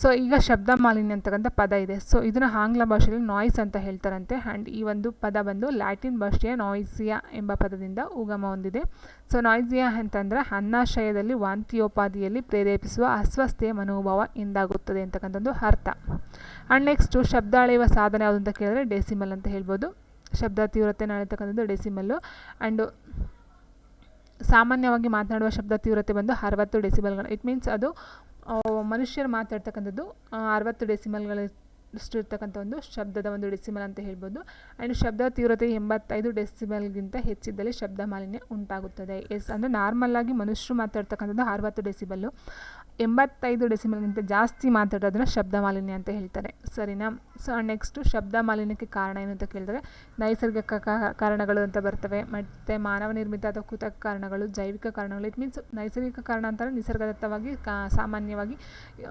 ಸೊ ಈಗ ಶಬ್ದ ಮಾಲಿನ್ಯ ಅಂತಕ್ಕಂಥ ಪದ ಇದೆ. ಸೊ ಇದನ್ನು ಆಂಗ್ಲ ಭಾಷೆಯಲ್ಲಿ ನಾಯ್ಸ್ ಅಂತ ಹೇಳ್ತಾರಂತೆ. ಆ್ಯಂಡ್ ಈ ಒಂದು ಪದ ಬಂದು ಲ್ಯಾಟಿನ್ ಭಾಷೆಯ ನಾಯ್ಸಿಯಾ ಎಂಬ ಪದದಿಂದ ಉಗಮ ಹೊಂದಿದೆ. ಸೊ ನಾಯ್ಸಿಯಾ ಅಂತಂದರೆ ಅನ್ನಾಶಯದಲ್ಲಿ ವಾಂತಿಯೋಪಾದಿಯಲ್ಲಿ ಪ್ರೇರೇಪಿಸುವ ಅಸ್ವಸ್ಥೆಯ ಮನೋಭಾವ ಎಂದಾಗುತ್ತದೆ ಅಂತಕ್ಕಂಥದ್ದು ಅರ್ಥ. ಆ್ಯಂಡ್ ನೆಕ್ಸ್ಟು ಶಬ್ದ ಅಳೆಯುವ ಸಾಧನ ಯಾವುದು ಅಂತ ಕೇಳಿದ್ರೆ ಡೆಸಿಮಲ್ ಅಂತ ಹೇಳ್ಬೋದು. ಶಬ್ದ ತೀವ್ರತೆಯನ್ನು ಅಳೆತಕ್ಕಂಥದ್ದು ಡೆಸಿಮಲ್ಲು ಆ್ಯಂಡು ಸಾಮಾನ್ಯವಾಗಿ ಮಾತನಾಡುವ ಶಬ್ದ ತೀವ್ರತೆ ಬಂದು ಅರವತ್ತು ಡೆಸಿಬಲ್ಗಳು ಇಟ್ ಮೀನ್ಸ್ ಅದು ಮನುಷ್ಯರು ಮಾತಾಡ್ತಕ್ಕಂಥದ್ದು ಅರವತ್ತು ಡೆಸಿಮಲ್ಗಳಷ್ಟು ಇರ್ತಕ್ಕಂಥ ಒಂದು ಶಬ್ದದ ಒಂದು ಡೆಸಿಮಲ್ ಅಂತ ಹೇಳ್ಬೋದು. ಆ್ಯಂಡ್ ಶಬ್ದ ತೀವ್ರತೆ ಎಂಬತ್ತೈದು ಡೆಸಿಬಲ್ಗಿಂತ ಹೆಚ್ಚಿದ್ದಲ್ಲಿ ಶಬ್ದ ಮಾಲಿನ್ಯ ಉಂಟಾಗುತ್ತದೆ. ಎಸ್, ಅಂದರೆ ನಾರ್ಮಲ್ಲಾಗಿ ಮನುಷ್ಯರು ಮಾತಾಡ್ತಕ್ಕಂಥದ್ದು ಅರವತ್ತು ಡೆಸಿಬಲ್ಲು ಎಂಬತ್ತೈದು ಡೆಸಿಮಲ್ಗಿಂತ ಜಾಸ್ತಿ ಮಾತಾಡೋದನ್ನ ಶಬ್ದ ಮಾಲಿನ್ಯ ಅಂತ ಹೇಳ್ತಾರೆ. ಸರಿನಾ? ಸೊ ನೆಕ್ಸ್ಟು ಶಬ್ದ ಮಾಲಿನ್ಯಕ್ಕೆ ಕಾರಣ ಏನು ಅಂತ ಕೇಳಿದರೆ, ನೈಸರ್ಗಿಕ ಕಾರಣಗಳು ಅಂತ ಬರ್ತವೆ. ಮತ್ತು ಮಾನವ ನಿರ್ಮಿತ ಅಥವಾ ಕೃತಕ ಕಾರಣಗಳು, ಜೈವಿಕ ಕಾರಣಗಳು. ಇಟ್ ಮೀನ್ಸ್ ನೈಸರ್ಗಿಕ ಕಾರಣ ಅಂತಾರೆ ನಿಸರ್ಗದತ್ತವಾಗಿ, ಕಾ, ಸಾಮಾನ್ಯವಾಗಿ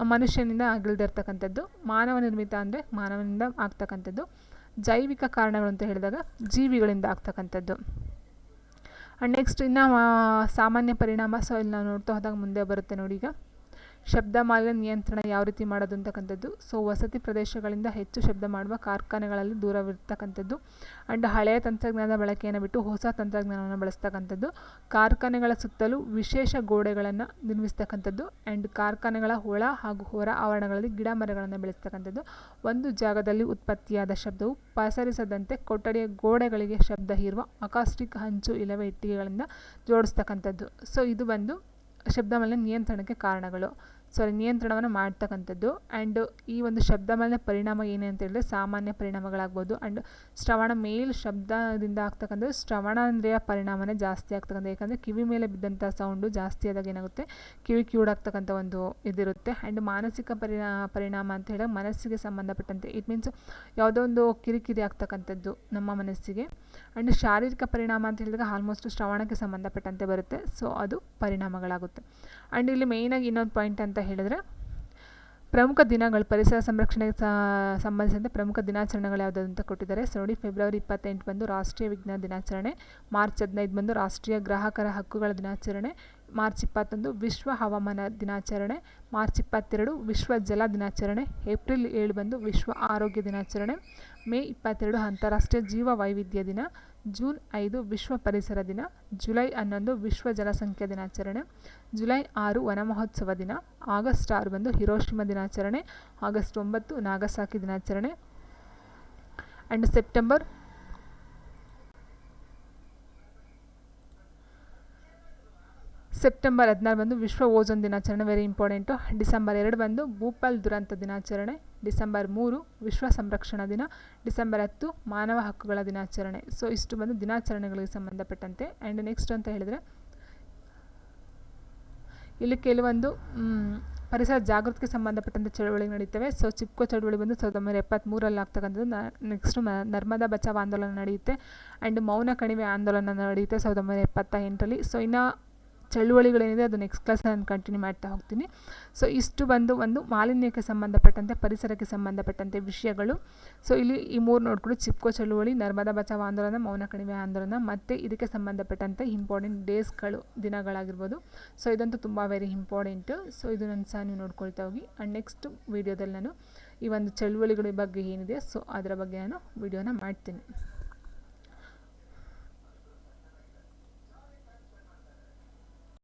ಮನುಷ್ಯನಿಂದ ಆಗಿಲ್ದಿರ್ತಕ್ಕಂಥದ್ದು ಮಾನವ ನಿರ್ಮಿತ ಅಂದರೆ ಮಾನವನಿಂದ ಆಗ್ತಕ್ಕಂಥದ್ದು. ಜೈವಿಕ ಕಾರಣಗಳು ಅಂತ ಹೇಳಿದಾಗ ಜೀವಿಗಳಿಂದ ಆಗ್ತಕ್ಕಂಥದ್ದು. ನೆಕ್ಸ್ಟ್ ಇನ್ನು ಸಾಮಾನ್ಯ ಪರಿಣಾಮ ಸೊ ಇಲ್ಲಿ ನಾವು ನೋಡ್ತಾ ಹೋದಾಗ ಮುಂದೆ ಬರುತ್ತೆ ನೋಡಿ ಈಗ. ಶಬ್ದ ಮಾಲಿನ್ಯ ನಿಯಂತ್ರಣ ಯಾವ ರೀತಿ ಮಾಡೋದು ಅಂತಕ್ಕಂಥದ್ದು. ಸೊ ವಸತಿ ಪ್ರದೇಶಗಳಿಂದ ಹೆಚ್ಚು ಶಬ್ದ ಮಾಡುವ ಕಾರ್ಖಾನೆಗಳಲ್ಲಿ ದೂರವಿರ್ತಕ್ಕಂಥದ್ದು. ಆ್ಯಂಡ್ ಹಳೆಯ ತಂತ್ರಜ್ಞಾನದ ಬಳಕೆಯನ್ನು ಬಿಟ್ಟು ಹೊಸ ತಂತ್ರಜ್ಞಾನವನ್ನು ಬಳಸ್ತಕ್ಕಂಥದ್ದು. ಕಾರ್ಖಾನೆಗಳ ಸುತ್ತಲೂ ವಿಶೇಷ ಗೋಡೆಗಳನ್ನು ನಿರ್ಮಿಸ್ತಕ್ಕಂಥದ್ದು. ಆ್ಯಂಡ್ ಕಾರ್ಖಾನೆಗಳ ಒಳ ಹಾಗೂ ಹೊರ ಆವರಣಗಳಲ್ಲಿ ಗಿಡ ಮರಗಳನ್ನು ಬೆಳೆಸ್ತಕ್ಕಂಥದ್ದು. ಒಂದು ಜಾಗದಲ್ಲಿ ಉತ್ಪತ್ತಿಯಾದ ಶಬ್ದವು ಪಸರಿಸದಂತೆ ಕೊಠಡಿಯ ಗೋಡೆಗಳಿಗೆ ಶಬ್ದ ಹೀರುವ ಅಕಾಸ್ಟಿಕ್ ಹಂಚು ಇಲ್ಲವೇ ಇಟ್ಟಿಗೆಗಳಿಂದ ಜೋಡಿಸ್ತಕ್ಕಂಥದ್ದು. ಸೊ ಇದು ಬಂದು ಶಬ್ದ ನಿಯಂತ್ರಣಕ್ಕೆ ಕಾರಣಗಳು. ಸಾರಿ ನಿಯಂತ್ರಣವನ್ನು ಮಾಡ್ತಕ್ಕಂಥದ್ದು. ಆ್ಯಂಡ್ ಈ ಒಂದು ಶಬ್ದ ಮೇಲಿನ ಪರಿಣಾಮ ಏನೇ ಅಂತ ಹೇಳಿದ್ರೆ ಸಾಮಾನ್ಯ ಪರಿಣಾಮಗಳಾಗ್ಬೋದು. ಆ್ಯಂಡ್ ಶ್ರವಣ ಮೇಲ್ ಶಬ್ದದಿಂದ ಆಗ್ತಕ್ಕಂಥದ್ದು ಶ್ರವಣೇಂದ್ರಿಯ ಪರಿಣಾಮನೇ ಜಾಸ್ತಿ ಆಗ್ತಕ್ಕಂಥ ಯಾಕಂದರೆ ಕಿವಿ ಮೇಲೆ ಬಿದ್ದಂಥ ಸೌಂಡು ಜಾಸ್ತಿ ಆದಾಗ ಏನಾಗುತ್ತೆ? ಕಿವಿ ಕಿವುಡಾಗ್ತಕ್ಕಂಥ ಒಂದು ಇದಿರುತ್ತೆ. ಆ್ಯಂಡ್ ಮಾನಸಿಕ ಪರಿಣಾ, ಪರಿಣಾಮ ಅಂತ ಹೇಳಿದ್ರೆ ಮನಸ್ಸಿಗೆ ಸಂಬಂಧಪಟ್ಟಂತೆ. ಇಟ್ ಮೀನ್ಸ್ ಯಾವುದೋ ಒಂದು ಕಿರಿಕಿರಿ ಆಗ್ತಕ್ಕಂಥದ್ದು ನಮ್ಮ ಮನಸ್ಸಿಗೆ. ಆ್ಯಂಡ್ ಶಾರೀರಿಕ ಪರಿಣಾಮ ಅಂತ ಹೇಳಿದಾಗ ಆಲ್ಮೋಸ್ಟ್ ಶ್ರವಣಕ್ಕೆ ಸಂಬಂಧಪಟ್ಟಂತೆ ಬರುತ್ತೆ. ಸೊ ಅದು ಪರಿಣಾಮಗಳಾಗುತ್ತೆ. ಆ್ಯಂಡ್ ಇಲ್ಲಿ ಮೇಯ್ನಾಗಿ ಇನ್ನೊಂದು ಪಾಯಿಂಟ್ ಅಂತ ಹೇಳಿದ್ರೆ, ಪ್ರಮುಖ ದಿನಗಳು ಪರಿಸರ ಸಂರಕ್ಷಣೆಗೆ ಸಂಬಂಧಿಸಿದಂತೆ ಪ್ರಮುಖ ದಿನಾಚರಣೆಗಳು ಯಾವುದು ಅಂತ ಕೊಟ್ಟಿದ್ದಾರೆ. ಸೊ ನೋಡಿ ಫೆಬ್ರವರಿ ಇಪ್ಪತ್ತೆಂಟು ಬಂದು ರಾಷ್ಟ್ರೀಯ ವಿಜ್ಞಾನ ದಿನಾಚರಣೆ ಮಾರ್ಚ್ ಹದಿನೈದು ಬಂದು ರಾಷ್ಟ್ರೀಯ ಗ್ರಾಹಕರ ಹಕ್ಕುಗಳ ದಿನಾಚರಣೆ ಮಾರ್ಚ್ ಇಪ್ಪತ್ತೊಂದು ವಿಶ್ವ ಹವಾಮಾನ ದಿನಾಚರಣೆ ಮಾರ್ಚ್ ಇಪ್ಪತ್ತೆರಡು ವಿಶ್ವ ಜಲ ದಿನಾಚರಣೆ ಏಪ್ರಿಲ್ ಏಳು ಬಂದು ವಿಶ್ವ ಆರೋಗ್ಯ ದಿನಾಚರಣೆ ಮೇ ಇಪ್ಪತ್ತೆರಡು ಅಂತಾರಾಷ್ಟ್ರೀಯ ಜೀವ ವೈವಿಧ್ಯ ದಿನ ಜೂನ್ ಐದು ವಿಶ್ವ ಪರಿಸರ ದಿನ, ಜುಲೈ ಹನ್ನೊಂದು ವಿಶ್ವ ಜನಸಂಖ್ಯಾ ದಿನಾಚರಣೆ, ಜುಲೈ ಆರು ವನಮಹೋತ್ಸವ ದಿನ, ಆಗಸ್ಟ್ ಆರು ಬಂದು ಹಿರೋಶಿಮ ದಿನಾಚರಣೆ, ಆಗಸ್ಟ್ ಒಂಬತ್ತು ನಾಗಸಾಕಿ ದಿನಾಚರಣೆ ಆ್ಯಂಡ್ ಸೆಪ್ಟೆಂಬರ್ ಸೆಪ್ಟೆಂಬರ್ ಹದಿನಾರು ಬಂದು ವಿಶ್ವ ಓಜೋನ್ ದಿನಾಚರಣೆ ವೆರಿ ಇಂಪಾರ್ಟೆಂಟು ಡಿಸೆಂಬರ್ ಎರಡು ಬಂದು ಭೂಪಾಲ್ ದುರಂತ ದಿನಾಚರಣೆ. ಡಿಸೆಂಬರ್ ಮೂರು, ವಿಶ್ವ ಸಂರಕ್ಷಣಾ ದಿನ. ಡಿಸೆಂಬರ್ ಹತ್ತು, ಮಾನವ ಹಕ್ಕುಗಳ ದಿನಾಚರಣೆ. ಸೊ ಇಷ್ಟು ಬಂದು ದಿನಾಚರಣೆಗಳಿಗೆ ಸಂಬಂಧಪಟ್ಟಂತೆ. ಆ್ಯಂಡ್ ನೆಕ್ಸ್ಟ್ ಅಂತ ಹೇಳಿದರೆ, ಇಲ್ಲಿ ಕೆಲವೊಂದು ಪರಿಸರ ಜಾಗೃತಿಗೆ ಸಂಬಂಧಪಟ್ಟಂಥ ಚಳುವಳಿ ನಡೀತವೆ. ಸೊ ಚಿಪ್ಕೋ ಚಳುವಳಿ ಬಂದು ಸಾವಿರದ ಒಂಬೈನೂರ ಎಪ್ಪತ್ತ್ಮೂರಲ್ಲಿ ಆಗ್ತಕ್ಕಂಥದ್ದು ನೆಕ್ಸ್ಟ್ ನರ್ಮದಾ ಬಚಾವ್ ಆಂದೋಲನ ನಡೆಯುತ್ತೆ. ಆ್ಯಂಡ್ ಮೌನ ಕಣಿವೆ ಆಂದೋಲನ ನಡೆಯುತ್ತೆ ಸಾವಿರದ ಒಂಬೈನೂರ ಎಪ್ಪತ್ತ ಎಂಟರಲ್ಲಿ. ಸೊ ಇನ್ನು ಚಳುವಳಿಗಳೇನಿದೆ ಅದು ನೆಕ್ಸ್ಟ್ ಕ್ಲಾಸ್ ನಾನು ಕಂಟಿನ್ಯೂ ಮಾಡ್ತಾ ಹೋಗ್ತೀನಿ. ಸೊ ಇಷ್ಟು ಬಂದು ಒಂದು ಮಾಲಿನ್ಯಕ್ಕೆ ಸಂಬಂಧಪಟ್ಟಂತೆ, ಪರಿಸರಕ್ಕೆ ಸಂಬಂಧಪಟ್ಟಂತೆ ವಿಷಯಗಳು. ಸೊ ಇಲ್ಲಿ ಈ ಮೂರು ನೋಡ್ಕೊಂಡು ಚಿಪ್ಕೋ ಚಳುವಳಿ, ನರ್ಮದಾ ಬಚಾವ್ ಆಂದೋಲನ, ಮೌನ ಕಣಿವೆ ಆಂದೋಲನ, ಮತ್ತು ಇದಕ್ಕೆ ಸಂಬಂಧಪಟ್ಟಂತೆ ಇಂಪಾರ್ಟೆಂಟ್ ಡೇಸ್ಗಳು ದಿನಗಳಾಗಿರ್ಬೋದು. ಸೊ ಇದಂತೂ ತುಂಬ ವೆರಿ ಇಂಪಾರ್ಟೆಂಟು ಸೊ ಇದು ನನ್ನ ಸಹ ನೀವು ನೋಡ್ಕೊಳ್ತಾ ಹೋಗಿ. ಆ್ಯಂಡ್ ನೆಕ್ಸ್ಟ್ ವೀಡಿಯೋದಲ್ಲಿ ನಾನು ಈ ಒಂದು ಚಳುವಳಿಗಳ ಬಗ್ಗೆ ಏನಿದೆ ಸೊ ಅದರ ಬಗ್ಗೆ ನಾನು ವಿಡಿಯೋನ ಮಾಡ್ತೀನಿ.